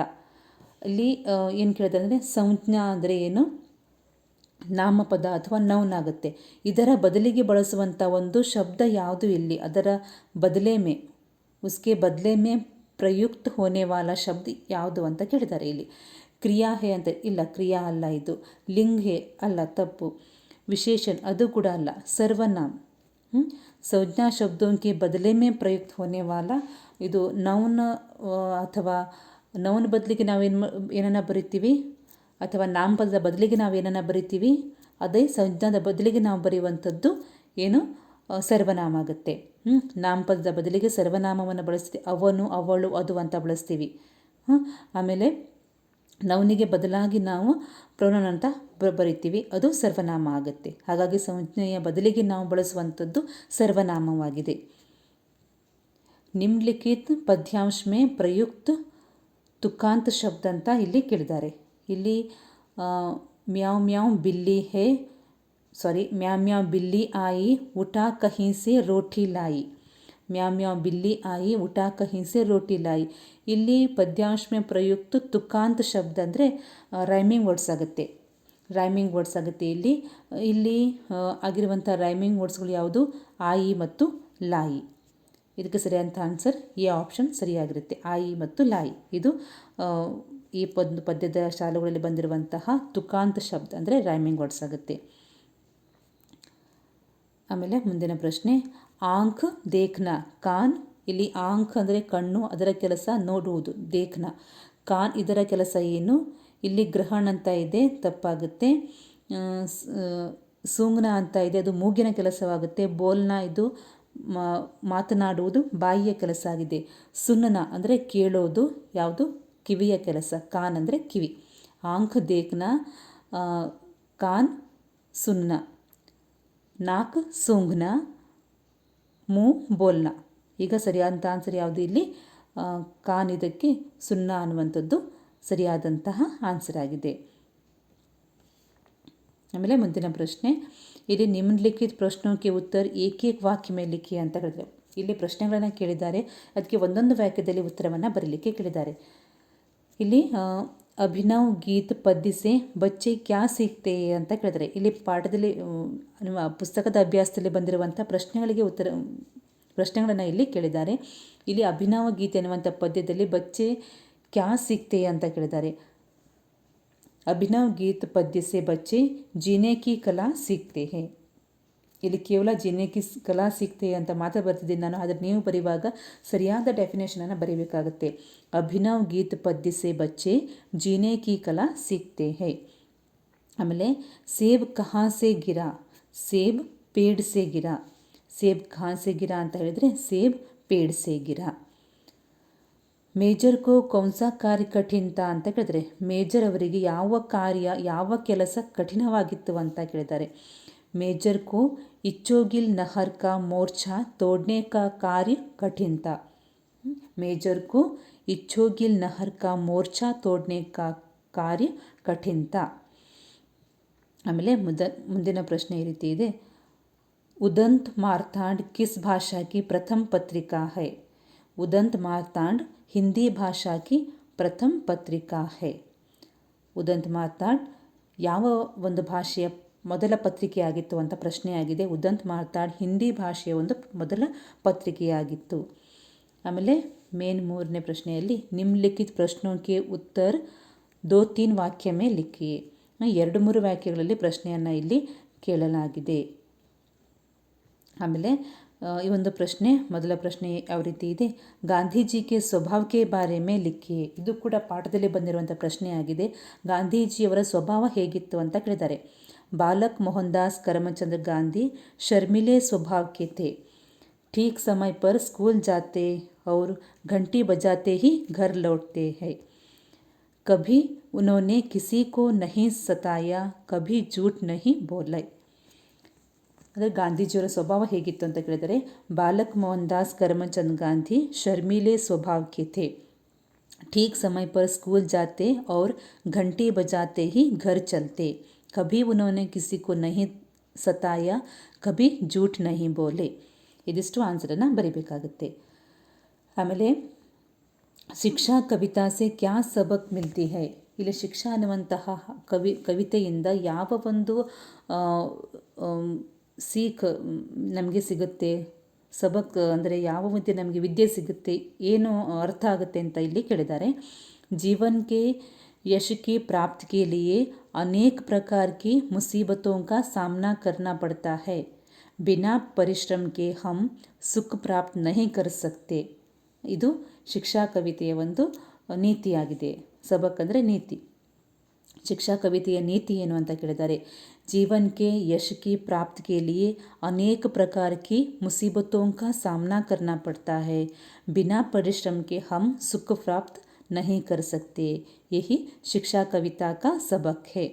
ಇಲ್ಲಿ ಏನು ಅಂದರೆ ಸಂಜ್ಞಾ ಅಂದರೆ ಏನು? ನಾಮಪದ ಅಥವಾ ನೌನ್ ಆಗುತ್ತೆ. ಇದರ ಬದಲಿಗೆ ಬಳಸುವಂಥ ಒಂದು ಶಬ್ದ ಯಾವುದು ಇಲ್ಲಿ? ಅದರ ಬದಲೇ ಮೇ. ಉಸ್ಕೆ ಬದಲೇ ಮೇ ಪ್ರಯುಕ್ತ ಹೋನೆ ವಾಲ ಶಬ್ದ ಯಾವುದು ಅಂತ ಕೇಳಿದ್ದಾರೆ ಇಲ್ಲಿ. ಕ್ರಿಯಾ ಹೇ ಅಂತ, ಇಲ್ಲ, ಕ್ರಿಯಾ ಅಲ್ಲ ಇದು. ಲಿಂಗ್ ಹೇ ಅಲ್ಲ, ತಪ್ಪು. ವಿಶೇಷಣ್ ಅದು ಕೂಡ ಅಲ್ಲ. ಸರ್ವನಾಮ್? ಸಂಜ್ಞಾ ಶಬ್ದೋಂಕೆ ಬದಲೇ ಮೇ ಪ್ರಯುಕ್ತ ಹೋನೆ ವಾಲ ಇದು ನೌನ್ ಅಥವಾ ನೌನ್ ಬದಲಿಗೆ ನಾವೇನು ಏನನ್ನ ಬರಿತೀವಿ? ಅಥವಾ ನಾಮಪದದ ಬದಲಿಗೆ ನಾವು ಏನನ್ನ ಬರಿತೀವಿ? ಅದೇ ಸಂಜ್ಞಾದ ಬದಲಿಗೆ ನಾವು ಬರೆಯುವಂಥದ್ದು ಏನು? ಸರ್ವನಾಮ ಆಗುತ್ತೆ ಹ್ಞೂ ನಾಮಪದದ ಬದಲಿಗೆ ಸರ್ವನಾಮವನ್ನು ಬಳಸ್ತೀವಿ. ಅವನು, ಅವಳು, ಅದು ಅಂತ ಬಳಸ್ತೀವಿ? ಆಮೇಲೆ ನವನಿಗೆ ಬದಲಾಗಿ ನಾವು ಪ್ರೌಣನ ಅಂತ ಬರಿತೀವಿ. ಅದು ಸರ್ವನಾಮ ಆಗುತ್ತೆ. ಹಾಗಾಗಿ ಸಂಜ್ಞೆಯ ಬದಲಿಗೆ ನಾವು ಬಳಸುವಂಥದ್ದು ಸರ್ವನಾಮವಾಗಿದೆ. ನಿಮ್ಲಿಖಿತ್ ಪದ್ಯಾಂಶ ಮೇ ಪ್ರಯುಕ್ತ ತುಕಾಂತ ಶಬ್ದ ಅಂತ ಇಲ್ಲಿ ಕೇಳಿದ್ದಾರೆ. ಇಲ್ಲಿ ಮ್ಯಾವ್ ಮ್ಯಾವ್ ಬಿಲ್ಲಿ ಹೇ ಸಾರಿ ಮ್ಯಾಮ್ಯಾ ಬಿಲ್ಲಿ ಆಯಿ ಊಟ ಕಹಿಸಿ ರೋಟಿ ಲಾಯಿ. ಮ್ಯಾಮ್ಯಾ ಬಿಲ್ಲಿ ಆಯಿ ಊಟ ಕಹಿಸಿ ರೋಟಿ ಲಾಯಿ. ಇಲ್ಲಿ ಪದ್ಯಾಂಶ್ಮೆ ಪ್ರಯುಕ್ತ ತುಕಾಂತ್ ಶಬ್ದ ಅಂದರೆ ರೈಮಿಂಗ್ ವರ್ಡ್ಸ್ ಆಗುತ್ತೆ. ರೈಮಿಂಗ್ ವರ್ಡ್ಸ್ ಆಗುತ್ತೆ ಇಲ್ಲಿ. ಇಲ್ಲಿ ಆಗಿರುವಂಥ ರೈಮಿಂಗ್ ವರ್ಡ್ಸ್ಗಳು ಯಾವುದು? ಆಯಿ ಮತ್ತು ಲಾಯಿ. ಇದಕ್ಕೆ ಸರಿಯಾದಂಥ ಆನ್ಸರ್ ಈ ಆಪ್ಷನ್ ಸರಿಯಾಗಿರುತ್ತೆ. ಆಯಿ ಮತ್ತು ಲಾಯಿ. ಇದು ಈ ಪದ್ ಪದ್ಯದ ಶಾಲೆಗಳಲ್ಲಿ ಬಂದಿರುವಂತಹ ತುಕಾಂತ ಶಬ್ದ ಅಂದರೆ ರೈಮಿಂಗ್ ವರ್ಡ್ಸ್ ಆಗುತ್ತೆ. ಆಮೇಲೆ ಮುಂದಿನ ಪ್ರಶ್ನೆ, ಆಂಖ್ ದೇಖ್ನ. ಕಾನ್, ಇಲ್ಲಿ ಆಂಖ್ ಅಂದರೆ ಕಣ್ಣು, ಅದರ ಕೆಲಸ ನೋಡುವುದು, ದೇಖ್ನ. ಕಾನ್ ಇದರ ಕೆಲಸ ಏನು? ಇಲ್ಲಿ ಗ್ರಹಣ್ ಅಂತ ಇದೆ, ತಪ್ಪಾಗುತ್ತೆ. ಸೂಂಗ್ನ ಅಂತ ಇದೆ, ಅದು ಮೂಗಿನ ಕೆಲಸವಾಗುತ್ತೆ. ಬೋಲ್ನ ಇದು ಮಾತನಾಡುವುದು, ಬಾಯಿಯ ಕೆಲಸ ಆಗಿದೆ. ಸುನ್ನನ ಅಂದರೆ ಕೇಳೋದು, ಯಾವುದು? ಕಿವಿಯ ಕೆಲಸ. ಕಾನ್ ಅಂದರೆ ಕಿವಿ. ಆಂಖ್ ದೇಖ್ನ ಕಾನ್ ಸುನ್ನ ನಾಕ್ ಸೂಂಘ್ನ ಮೂ ಬೋಲ್ನ. ಈಗ ಸರಿಯಾದಂಥ ಆನ್ಸರ್ ಯಾವುದು ಇಲ್ಲಿ? ಕಾನ್ ಇದಕ್ಕೆ ಸುನ್ನ ಅನ್ನುವಂಥದ್ದು ಸರಿಯಾದಂತಹ ಆನ್ಸರ್ ಆಗಿದೆ. ಆಮೇಲೆ ಮುಂದಿನ ಪ್ರಶ್ನೆ. ಇಲ್ಲಿ ನಿಮ್ನಲಿಖಿತ ಪ್ರಶ್ನೆಗೆ ಉತ್ತರ ಏಕೇಕ್ ಏಕ್ ವಾಕ್ಯ ಮೇಲೆ ಲಿಖಿ ಅಂತ ಹೇಳಿದ್ರೆ. ಇಲ್ಲಿ ಪ್ರಶ್ನೆಗಳನ್ನು ಕೇಳಿದ್ದಾರೆ. ಅದಕ್ಕೆ ಒಂದೊಂದು ವಾಕ್ಯದಲ್ಲಿ ಉತ್ತರವನ್ನು ಬರೀಲಿಕ್ಕೆ ಕೇಳಿದ್ದಾರೆ. ಇಲ್ಲಿ ಅಭಿನವ್ ಗೀತ್ ಪದ್ಯಸೆ ಬಚ್ಚೆ ಕ್ಯಾ ಸಿಕ್ತೆ ಅಂತ ಕೇಳಿದರೆ ಇಲ್ಲಿ ಪಾಠದಲ್ಲಿ ನಿಮ್ಮ ಪುಸ್ತಕದ ಅಭ್ಯಾಸದಲ್ಲಿ ಬಂದಿರುವಂಥ ಪ್ರಶ್ನೆಗಳಿಗೆ ಉತ್ತರ, ಪ್ರಶ್ನೆಗಳನ್ನು ಇಲ್ಲಿ ಕೇಳಿದ್ದಾರೆ. ಇಲ್ಲಿ ಅಭಿನವ ಗೀತೆ ಅನ್ನುವಂಥ ಪದ್ಯದಲ್ಲಿ ಬಚ್ಚೆ ಕ್ಯಾ ಸಿಕ್ತೆ ಅಂತ ಕೇಳಿದ್ದಾರೆ. ಅಭಿನವ್ ಗೀತ್ ಪದ್ಯಸೆ ಬಚ್ಚೆ, ಜೀನೆ ಕಿ ಕಲಾ ಸಿಕ್ತೆ ಹೇ. ಇಲ್ಲಿ ಕೇವಲ ಜೆನೆಟಿಕ್ಸ್ ಕಲಾ ಸಿಕ್ತೆ ಅಂತ ಮಾತ್ರ ಬರ್ತಿದ್ದೀನಿ ನಾನು, ಆದರೆ ನೀವು ಬರೆಯುವಾಗ ಸರಿಯಾದ ಡೆಫಿನೇಷನನ್ನು ಬರೀಬೇಕಾಗುತ್ತೆ. ಅಭಿನವ್ ಗೀತ್ ಪದ್ಯಸೆ ಬಚ್ಚೆ, ಜೀನೆ ಕಿ ಕಲಾ ಸಿಕ್ತೆ ಹೇ. ಆಮೇಲೆ ಸೇಬ್ ಕಹಾಸೆ ಗಿರಾ, ಸೇಬ್ ಪೇಡ್ಸೆ ಗಿರಾ. ಸೇಬ್ ಕಹಾಸೆ ಗಿರಾ ಅಂತ ಹೇಳಿದರೆ ಸೇಬ್ ಪೇಡ್ಸೆ ಗಿರಾ. ಮೇಜರ್ ಕೋ ಕೌಂಸ ಕಾರ್ಯ ಕಠಿಣತ ಅಂತ ಕೇಳಿದರೆ, ಮೇಜರ್ ಅವರಿಗೆ ಯಾವ ಕಾರ್ಯ, ಯಾವ ಕೆಲಸ ಕಠಿಣವಾಗಿತ್ತು ಅಂತ ಕೇಳಿದ್ದಾರೆ. ಮೇಜರ್ ಕೋ ಇಚ್ಚೋಗಿಲ್ ನಹರ್ का ತೋಡ್ನೆ ಕಾ ಕಾರ್ಯ ಕಠಿಣ था ಮೇಜರ್ ಕೋ ಇಚ್ಚೋಗಿಲ್ ನಹರ್ ಕಾ ಮೋರ್ಚಾ ತೋಡ್ನೆ ಕಾ ಕಾರ್ಯ ಕಠಿಣ ಆಮೇಲೆ ಮುದ, ಮುಂದಿನ ಪ್ರಶ್ನೆ ಈ ರೀತಿ ಇದೆ. ಉದಂತ್ ಮಾರ್ತಾಂಡ್ ಕಿಸ್ ಭಾಷಾ ಕಿ ಪ್ರಥಮ ಪತ್ರಿಕಾ ಹೈ? ಉದಂತ್ ಮಾರ್ತಾಂಡ್ ಹಿಂದಿ ಭಾಷಾ ಕಿ ಪ್ರಥಮ ಪತ್ರಿಕಾ ಹೈ? ಉದಂತ್ ಮಾರ್ತಾಂಡ್ ಯಾವ ಒಂದು ಭಾಷೆಯ ಮೊದಲ ಪತ್ರಿಕೆಯಾಗಿತ್ತು ಅಂತ ಪ್ರಶ್ನೆಯಾಗಿದೆ. ಉದಂತ್ ಮಾರ್ತಾಡ್ ಹಿಂದಿ ಭಾಷೆಯ ಒಂದು ಮೊದಲ ಪತ್ರಿಕೆಯಾಗಿತ್ತು. ಆಮೇಲೆ ಮೇನ್ ಮೂರನೇ ಪ್ರಶ್ನೆಯಲ್ಲಿ ನಿಮ್ಲಿಖಿತ ಪ್ರಶ್ನೋಕ್ಕೆ ಉತ್ತರ ದೋ ತೀನ್ ವಾಕ್ಯ ಮೇ ಲಿಖಿ ಎರಡು ಮೂರು ವಾಕ್ಯಗಳಲ್ಲಿ ಪ್ರಶ್ನೆಯನ್ನು ಇಲ್ಲಿ ಕೇಳಲಾಗಿದೆ. ಆಮೇಲೆ ಈ ಒಂದು ಪ್ರಶ್ನೆ, ಮೊದಲ ಪ್ರಶ್ನೆ ಯಾವ ರೀತಿ ಇದೆ? ಗಾಂಧೀಜಿಗೆ ಸ್ವಭಾವಕ್ಕೆ ಬಾರೆ ಮೇ ಲಿಖಿ ಇದು ಕೂಡ ಪಾಠದಲ್ಲಿ ಬಂದಿರುವಂಥ ಪ್ರಶ್ನೆಯಾಗಿದೆ. ಗಾಂಧೀಜಿಯವರ ಸ್ವಭಾವ ಹೇಗಿತ್ತು ಅಂತ ಕೇಳಿದ್ದಾರೆ. ಬಾಲಕ್ ಮೋಹನ್ದಾಸ್ करमचंद गांधी शर्मिले स्वभाव के थे ठीक समय पर स्कूल जाते और घंटी बजाते ही घर लौटते हैं कभी उन्होंने किसी को नहीं सताया कभी झूठ नहीं बोला ಅಂದರೆ ಗಾಂಧೀಜಿಯವರ ಸ್ವಭಾವ ಹೇಗಿತ್ತು ಅಂತ ಕೇಳಿದರೆ ಬಾಲಕ್ ಮೋಹನ್ ದಾಸ್ करमचंद गांधी शर्मीले स्वभाव के थे ठीक समय पर स्कूल जाते और घंटी बजाते ही घर चलते कभी उन्होंने किसी को नहीं सताया कभी झूठ नहीं बोले ಇದಿಷ್ಟು ಆನ್ಸರನ್ನು ಬರಿಬೇಕಾಗುತ್ತೆ ಆಮೇಲೆ ಶಿಕ್ಷಾ ಕವಿತಾ ಸೆ ಕ್ಯಾ ಸಬಕ್ ಮಿಲ್ತಿ ಹೈ ಇಲ್ಲಿ ಶಿಕ್ಷಾ ಅನ್ನುವಂತಹ ಕವಿ ಕವಿತೆಯಿಂದ ಯಾವ ಒಂದು ಸೀಖ್ ನಮಗೆ ಸಿಗುತ್ತೆ ಸಬಕ್ ಅಂದರೆ ಯಾವ ರೀತಿ ನಮಗೆ ವಿದ್ಯೆ ಸಿಗುತ್ತೆ ಏನು ಅರ್ಥ ಆಗುತ್ತೆ ಅಂತ ಇಲ್ಲಿ ಕೇಳಿದ್ದಾರೆ ಜೀವನಕ್ಕೆ यश की प्राप्ति के लिए अनेक प्रकार की मुसीबतों का सामना करना पड़ता है बिना परिश्रम के हम ಸುಖ ಪ್ರಾಪ್ತ್ ನಹಿ ಕರ್ ಸಕ್ತೆ ಇದು ಶಿಕ್ಷಾ ಕವಿತೆಯ ಒಂದು ನೀತಿಯಾಗಿದೆ ಸಬಕ್ ಅಂದರೆ ನೀತಿ ಶಿಕ್ಷಾ ಕವಿತೆಯ ನೀತಿ ಏನು ಅಂತ ಕೇಳಿದ್ದಾರೆ जीवन के यश की प्राप्ति के लिए अनेक प्रकार की मुसीबतों का सामना करना पड़ता है बिना परिश्रम के हम सुख प्राप्त नहीं कर सकते यही ಶಿಕ್ಷಾ ಕವಿತಾ ಕಾ ಸಬಕ್ ಹೇ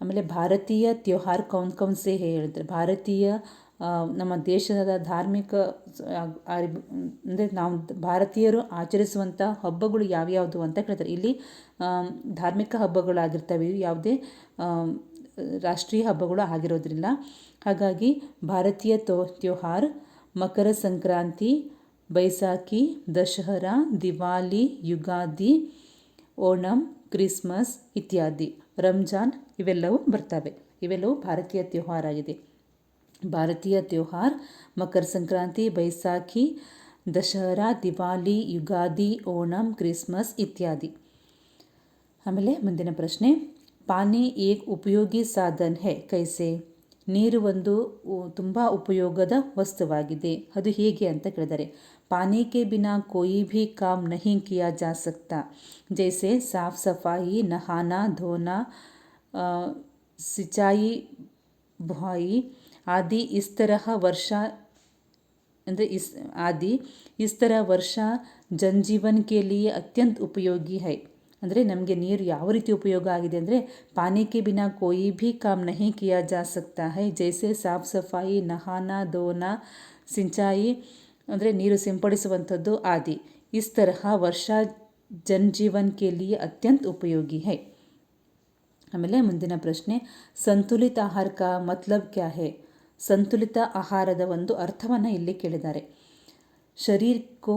ಆಮೇಲೆ ಭಾರತೀಯ ತ್ಯೋಹಾರ್ ಕೌನ್ ಕೌನ್ ಸೆ ಹೇ ಹೇಳಿದ್ರೆ ಭಾರತೀಯ ನಮ್ಮ ದೇಶದ ಧಾರ್ಮಿಕ ಅಂದರೆ ನಾವು ಭಾರತೀಯರು ಆಚರಿಸುವಂಥ ಹಬ್ಬಗಳು ಯಾವ್ಯಾವುದು ಅಂತ ಕೇಳ್ತಾರೆ ಇಲ್ಲಿ ಧಾರ್ಮಿಕ ಹಬ್ಬಗಳಾಗಿರ್ತವೆ ಯಾವುದೇ ರಾಷ್ಟ್ರೀಯ ಹಬ್ಬಗಳು ಆಗಿರೋದ್ರಿಲ್ಲ ಹಾಗಾಗಿ ಭಾರತೀಯ ತೋ ತ್ಯೋಹಾರ್ ಮಕರ ಸಂಕ್ರಾಂತಿ ಬೈಸಾಖಿ ದಶಹರಾ ದಿವಾಲಿ ಯುಗಾದಿ ಓಣಂ ಕ್ರಿಸ್ಮಸ್ ಇತ್ಯಾದಿ ರಂಜಾನ್ ಇವೆಲ್ಲವೂ ಬರ್ತವೆ. ಇವೆಲ್ಲವೂ ಭಾರತೀಯ ತ್ಯೋಹಾರ ಆಗಿದೆ. ಭಾರತೀಯ ತ್ಯೋಹಾರ್ ಮಕರ ಸಂಕ್ರಾಂತಿ, ಬೈಸಾಖಿ, ದಶಹರಾ, ದಿವಾಲಿ, ಯುಗಾದಿ, ಓಣಂ, ಕ್ರಿಸ್ಮಸ್ ಇತ್ಯಾದಿ. ಆಮೇಲೆ ಮುಂದಿನ ಪ್ರಶ್ನೆ. ಪಾನಿ ಏಕ್ ಉಪಯೋಗಿ ಸಾಧನ್ ಹೇ ಕೈಸೆ? ನೀರು ಒಂದು ತುಂಬ ಉಪಯೋಗದ ವಸ್ತುವಾಗಿದೆ. ಅದು ಹೇಗೆ ಅಂತ ಕೇಳಿದರೆ पानी के बिना कोई भी काम नहीं किया जा सकता जैसे साफ सफाई नहाना धोना सिंचाई बुआई आदि इस तरह वर्षा ಅಂದರೆ ಇಸ್ ಆದಿ ಇಸ್ ಥರ ವರ್ಷ ಜನಜೀವನ್ ಕೆ ಲಿಯೆ ಅತ್ಯಂತ ಉಪಯೋಗಿ ಹೈ ಅಂದರೆ ನಮಗೆ ನೀರು ಯಾವ ರೀತಿ ಉಪಯೋಗ ಆಗಿದೆ ಅಂದರೆ ಪಾನಿ ಕೆ ಬಿನಾ ಕೋಯಿ ಭಿ ಕಾಮ್ ನಹಿ ಕಿಯಾ ಜಾ ಸಕ್ತಾ ಹೈ ಜೈಸೆ ಸಾಫ್ ಸಫಾಯಿ ನಹಾನ ದೋನಾ ಸಿಂಚಾಯಿ ಅಂದರೆ ನೀರು ಸಿಂಪಡಿಸುವಂಥದ್ದು ಆದಿ ಇಸ್ ತರಹ ವರ್ಷ ಜನಜೀವನ್ ಕೆ ಲಿಯೆ ಅತ್ಯಂತ ಉಪಯೋಗಿ ಹೈ ಆಮೇಲೆ ಮುಂದಿನ ಪ್ರಶ್ನೆ ಸಂತುಲಿತ ಆಹಾರ ಕಾ ಮತ್ಲಬ್ ಕ್ಯಾ ಹೇ ಸಂತುಲಿತ ಆಹಾರದ ಒಂದು ಅರ್ಥವನ್ನು ಇಲ್ಲಿ ಕೇಳಿದ್ದಾರೆ शरीर को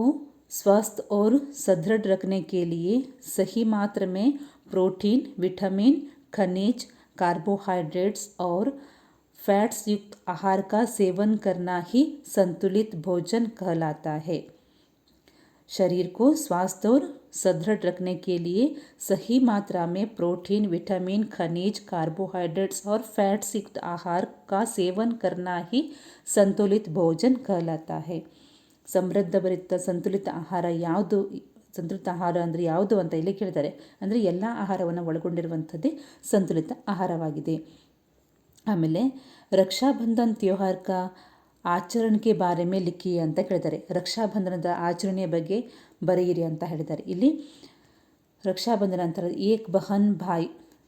स्वस्थ और सदृढ़ रखने के लिए सही मात्रा में प्रोटीन विटामिन खनिज कार्बोहाइड्रेट्स और फैट्स युक्त आहार का सेवन करना ही संतुलित भोजन कहलाता है शरीर को स्वस्थ और सदृढ़ रखने के लिए सही मात्रा में प्रोटीन विटामिन खनिज कार्बोहाइड्रेट्स और फैट्स युक्त आहार का सेवन करना ही संतुलित भोजन कहलाता है ಸಮೃದ್ಧಭರಿತ ಸಂತುಲಿತ ಆಹಾರ ಯಾವುದು ಸಂತುಲಿತ ಆಹಾರ ಅಂದರೆ ಯಾವುದು ಅಂತ ಇಲ್ಲಿ ಕೇಳಿದ್ದಾರೆ ಅಂದರೆ ಎಲ್ಲ ಆಹಾರವನ್ನು ಒಳಗೊಂಡಿರುವಂಥದ್ದೇ ಸಂತುಲಿತ ಆಹಾರವಾಗಿದೆ ಆಮೇಲೆ ರಕ್ಷಾಬಂಧನ್ ತ್ಯೋಹಾರ್ ಕಾ ಆಚರಣೆಗೆ ಬಾರೆ ಮೇ ಲಿಖಿ ಅಂತ ಕೇಳಿದ್ದಾರೆ ರಕ್ಷಾಬಂಧನದ ಆಚರಣೆಯ ಬಗ್ಗೆ ಬರೆಯಿರಿ ಅಂತ ಹೇಳಿದ್ದಾರೆ ಇಲ್ಲಿ रक्षाबंधन अंतर एक बहन भाई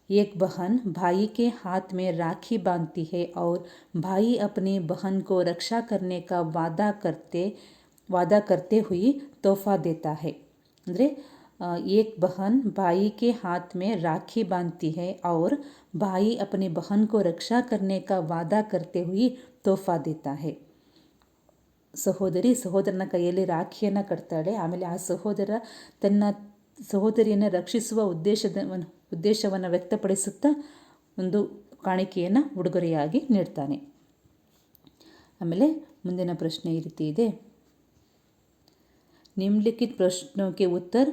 एक बहन भाई के हाथ में राखी बांधती है और भाई अपनी बहन को रक्षा करने का वादा करते वादा करते हुए तोहफा देता है ಅಂದರೆ एक बहन भाई के हाथ में राखी बांधती है और भाई अपनी बहन को रक्षा करने का वादा करते हुए तोहफा देता है ಸಹೋದರಿ ಸಹೋದರನ ಕೈಯಲ್ಲಿ ರಾಖಿಯನ್ನು ಕಟ್ತಾಳೆ ಆಮೇಲೆ ಆ ಸಹೋದರ ತನ್ನ ಸಹೋದರಿಯನ್ನು ರಕ್ಷಿಸುವ ಉದ್ದೇಶದ ಉದ್ದೇಶವನ್ನು ವ್ಯಕ್ತಪಡಿಸುತ್ತಾ ಒಂದು ಕಾಣಿಕೆಯನ್ನು ಉಡುಗೊರೆಯಾಗಿ ನೀಡ್ತಾನೆ ಆಮೇಲೆ ಮುಂದಿನ ಪ್ರಶ್ನೆ ಈ ರೀತಿ ಇದೆ ನಿಮ್ಲಿಖಿತ ಪ್ರಶ್ನಕ್ಕೆ ಉತ್ತರ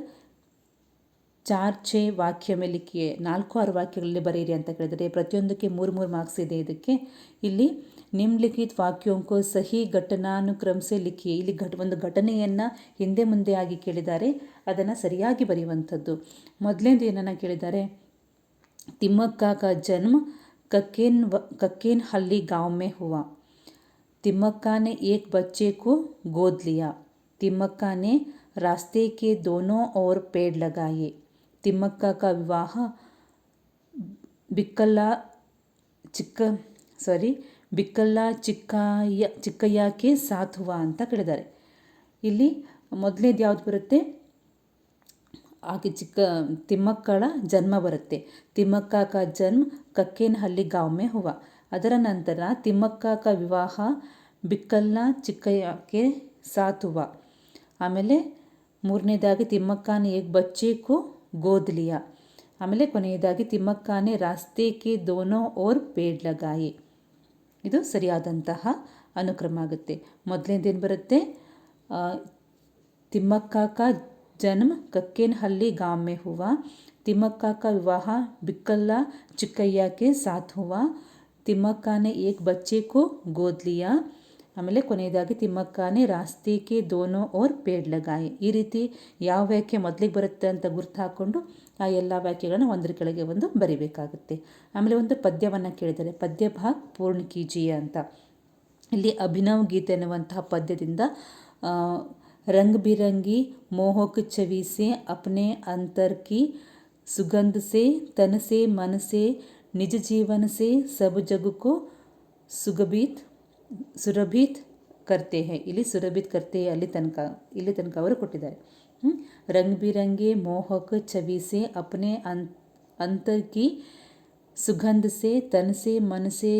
ಚಾರ್ ಛೇ ವಾಕ್ಯ ಮೇಲೆ ಲಿಖಿಯೇ ನಾಲ್ಕು ಆರು ವಾಕ್ಯಗಳಲ್ಲಿ ಬರೆಯಿರಿ ಅಂತ ಕೇಳಿದರೆ ಪ್ರತಿಯೊಂದಕ್ಕೆ ಮೂರು ಮೂರು ಮಾರ್ಕ್ಸ್ ಇದೆ ಇದಕ್ಕೆ ಇಲ್ಲಿ ನಿಮ್ಲಿಖಿತ ವಾಕ್ಯೋಂಕೋ ಸಹಿ ಘಟನಾನುಕ್ರಮಸೆ ಲಿಖಿಯೇ ಇಲ್ಲಿ ಘಟ ಒಂದು ಘಟನೆಯನ್ನು ಹಿಂದೆ ಮುಂದೆ ಆಗಿ ಕೇಳಿದ್ದಾರೆ ಅದನ್ನು ಸರಿಯಾಗಿ ಬರೆಯುವಂಥದ್ದು ಮೊದಲನೇದು ಏನನ್ನು ಕೇಳಿದ್ದಾರೆ ತಿಮ್ಮಕ್ಕ ಕಾ ಜನ್ಮ कक्केन कक्केन हल्ली गांव में हुआ तिम्मक्का ने एक बच्चे को गोद लिया तिम्मक्का ने रास्ते के दोनों ओर पेड़ लगाए ತಿಮ್ಮಕ್ಕ ಕ ವಿವಾಹ. ಬಿಕ್ಕಲ್ಲ ಚಿಕ್ಕ ಸಾರಿ ಬಿಕ್ಕಲ್ಲ ಚಿಕ್ಕಯ್ಯ, ಚಿಕ್ಕಯ್ಯಕ್ಕೆ ಸಾಥುವ ಅಂತ ಕೇಳಿದ್ದಾರೆ ಇಲ್ಲಿ ಮೊದಲನೇದು ಯಾವುದು ಬರುತ್ತೆ? ಆಕೆ ಚಿಕ್ಕ, ತಿಮ್ಮಕ್ಕಳ ಜನ್ಮ ಬರುತ್ತೆ. ತಿಮ್ಮಕ್ಕಕ ಜನ್ಮ ಕಕ್ಕೇನಹಳ್ಳಿ ಗಾವ್ಮೆ ಹೂವ. ಅದರ ನಂತರ ತಿಮ್ಮಕ್ಕಕ ವಿವಾಹ, ಬಿಕ್ಕಲ್ಲ ಚಿಕ್ಕಯ್ಯಕ್ಕೆ ಸಾಥುವ ಆಮೇಲೆ ಮೂರನೇದಾಗಿ ತಿಮ್ಮಕ್ಕನ ಹೇಗೆ ಬಚ್ಚೇಕು गोदलिया आमले को तिम्मे रास्ते के दोनों और पेड गायि इत सर अनुक्रम आगते मोदले दिन बरते तिम्मका जन्म कक्केन हल्ली गाँव में हुआ। तिम्मका विवाह बिकल्ला चिक्कय्या के साथ हुआ। तिम्मका ने एक बच्चे को गोद लिया। ಆಮೇಲೆ ಕೊನೆಯದಾಗಿ ತಿಮ್ಮಕ್ಕಾನೆ ರಾಸ್ತೀಕಿ, ದೋನೋ ಓರ್ ಪೇಡ್ಲಗಾಯಿ ಈ ರೀತಿ ಯಾವ ವ್ಯಾಖ್ಯೆ ಮೊದಲಿಗೆ ಬರುತ್ತೆ ಅಂತ ಗುರುತು ಹಾಕ್ಕೊಂಡು ಆ ಎಲ್ಲ ವ್ಯಾಖ್ಯೆಗಳನ್ನ ಒಂದರ ಕೆಳಗೆ ಒಂದು ಬರಿಬೇಕಾಗುತ್ತೆ. ಆಮೇಲೆ ಒಂದು ಪದ್ಯವನ್ನು ಕೇಳಿದರೆ ಪದ್ಯ ಭಾಗ್ ಪೂರ್ಣ ಕೀಜಿಯ ಅಂತ. ಇಲ್ಲಿ ಅಭಿನವ್ ಗೀತೆ ಅನ್ನುವಂತಹ ಪದ್ಯದಿಂದ ರಂಗ್ ಬಿರಂಗಿ ಮೋಹಕ ಚವಿಸೆ ಅಪ್ನೆ ಅಂತರ್ಕಿ ಸುಗಂಧಸೆ ತನಸೆ ಮನಸೆ ನಿಜ ಜೀವನಸೆ ಸಬ ಜಗಕ್ಕೂ ಸುಗಬೀತ್ ಸುರಭಿತ್ ಕರ್ತೆ ಹೇ. ಇಲ್ಲಿ ಸುರಭಿತ್ ಕರ್ತೆ ಅಲ್ಲಿ ತನಕ, ಇಲ್ಲಿ ತನಕ ಅವರು ಕೊಟ್ಟಿದ್ದಾರೆ. ರಂಗ್ ಬಿರಂಗೆ ಮೋಹಕ ಚವಿಸೆ ಅಪನೆ ಅಂತ ಅಂತರ್ಕಿ ಸುಗಂಧಸೆ ತನಸೆ ಮನಸೆ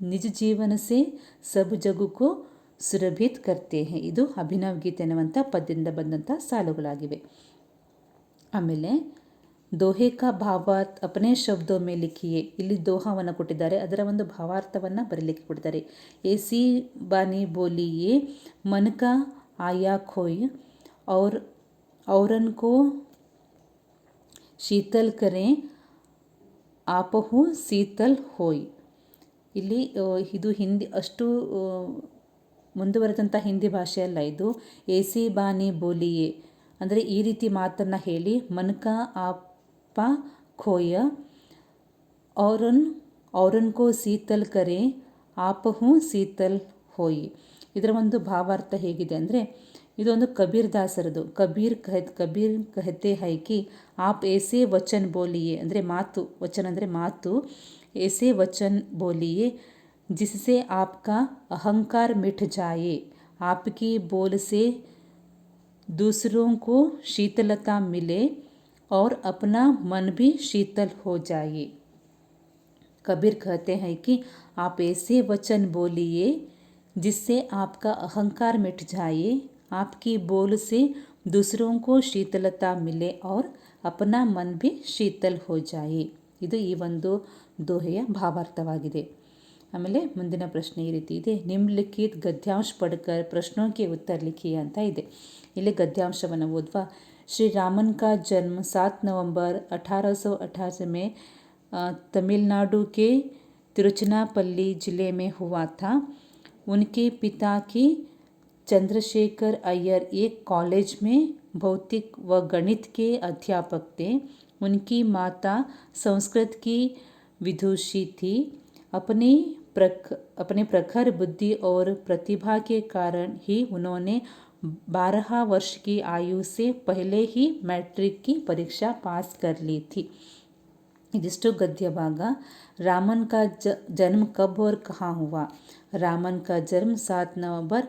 ನಿಜ ಜೀವನಸೆ ಸಬ್ ಜಗುಕು ಸುರಭಿತ್ ಕರ್ತೆ ಹೇ. ಇದು ಅಭಿನವ್ ಗೀತೆ ಅನ್ನುವಂಥ ಪದ್ಯದಿಂದ ಬಂದಂಥ ಸಾಲುಗಳಾಗಿವೆ. ಆಮೇಲೆ ದೋಹೆ ಕಾ ಭಾವಾತ್ ಅಪನೇ ಶಬ್ದೋ ಮೇ ಲಿಖಿಯೇ. ಇಲ್ಲಿ ದೋಹವನ್ನು ಕೊಟ್ಟಿದ್ದಾರೆ. ಅದರ ಒಂದು ಭಾವಾರ್ಥವನ್ನು ಬರೀಲಿಕ್ಕೆ ಕೊಟ್ಟಿದ್ದಾರೆ. ಸಿ ಬಾನಿ ಬೋಲಿಯೇ ಮನಕ ಆಯಾ ಖೋಯ್, ಔರ್, ಔರನ್ ಕೋ ಶೀತಲ್ ಕರೆ, ಆಪಹು ಸೀತಲ್ ಹೋಯ್. ಇಲ್ಲಿ ಇದು ಹಿಂದಿ, ಅಷ್ಟು ಮುಂದುವರೆದಂಥ ಹಿಂದಿ ಭಾಷೆಯಲ್ಲ ಇದು. ಎ ಸಿ ಬಾನಿ ಬೋಲಿಯೇ ಅಂದರೆ ಈ ರೀತಿ ಮಾತನ್ನು ಹೇಳಿ ಮನಕ ಆಪ್ ಖೋಯ ಔರನ್ ಔರನ್ ಕೋ ಶೀತಲ್ ಕರೆ ಆಪಹು ಶೀತಲ್ ಹೋಯಿ ಇದರ ಒಂದು ಭಾವಾರ್ಥ ಹೇಗಿದೆ ಅಂದರೆ ಇದೊಂದು ಕಬೀರ್ ದಾಸರದು ಕಬೀರ್ ಕಹ ಕಬೀರ್ ಕಹತೆ ಹೈಕಿ ಆಪ್ ಏಸೇ ವಚನ್ ಬೋಲಿಯೇ ಅಂದರೆ ಮಾತು ವಚನ ಅಂದರೆ ಮಾತು ಏಸೇ ವಚನ್ ಬೋಲಿಯೇ जिससे आपका अहंकार मिट जाए आपकी बोल से दूसरों को शीतलता मिले और अपना मन भी शीतल हो जाए कबीर कहते हैं कि आप ऐसे वचन बोलिए जिससे आपका अहंकार मिट जाए आपकी बोल से दूसरों को शीतलता मिले और अपना मन भी शीतल हो जाए ಇದು ಈ ಒಂದು ದೋಹೆಯ ಭಾವಾರ್ಥವಾಗಿದೆ ಆಮೇಲೆ ಮುಂದಿನ ಪ್ರಶ್ನೆ ಈ ರೀತಿ ಇದೆ ನಿಮ್ಲಿಖಿತ್ ಗದ್ಯಾಂಶ ಪಡ್ಕರ್ ಪ್ರಶ್ನೋಕ್ಕೆ ಉತ್ತರ ಲಿಖಿ ಅಂತ ಇದೆ ಇಲ್ಲಿ ಗದ್ಯಾಂಶವನ್ನು ಓದ್ವಾ श्री रामन का जन्म 7 नवंबर 1858 में तमिलनाडु के तिरुचनापल्ली ज़िले में हुआ था। उनके पिता की चंद्रशेखर अय्यर एक कॉलेज में भौतिक व गणित के अध्यापक थे। उनकी माता संस्कृत की विदुषी थी। अपने प्रख, अपने प्रखर बुद्धि और प्रतिभा के कारण ही उन्होंने बारह वर्ष की आयु से पहले ही मैट्रिक की परीक्षा पास कर ली थी इदिष्टु गद्य भाग रामन का ज जन्म कब और कहाँ हुआ रामन का जन्म सात नवंबर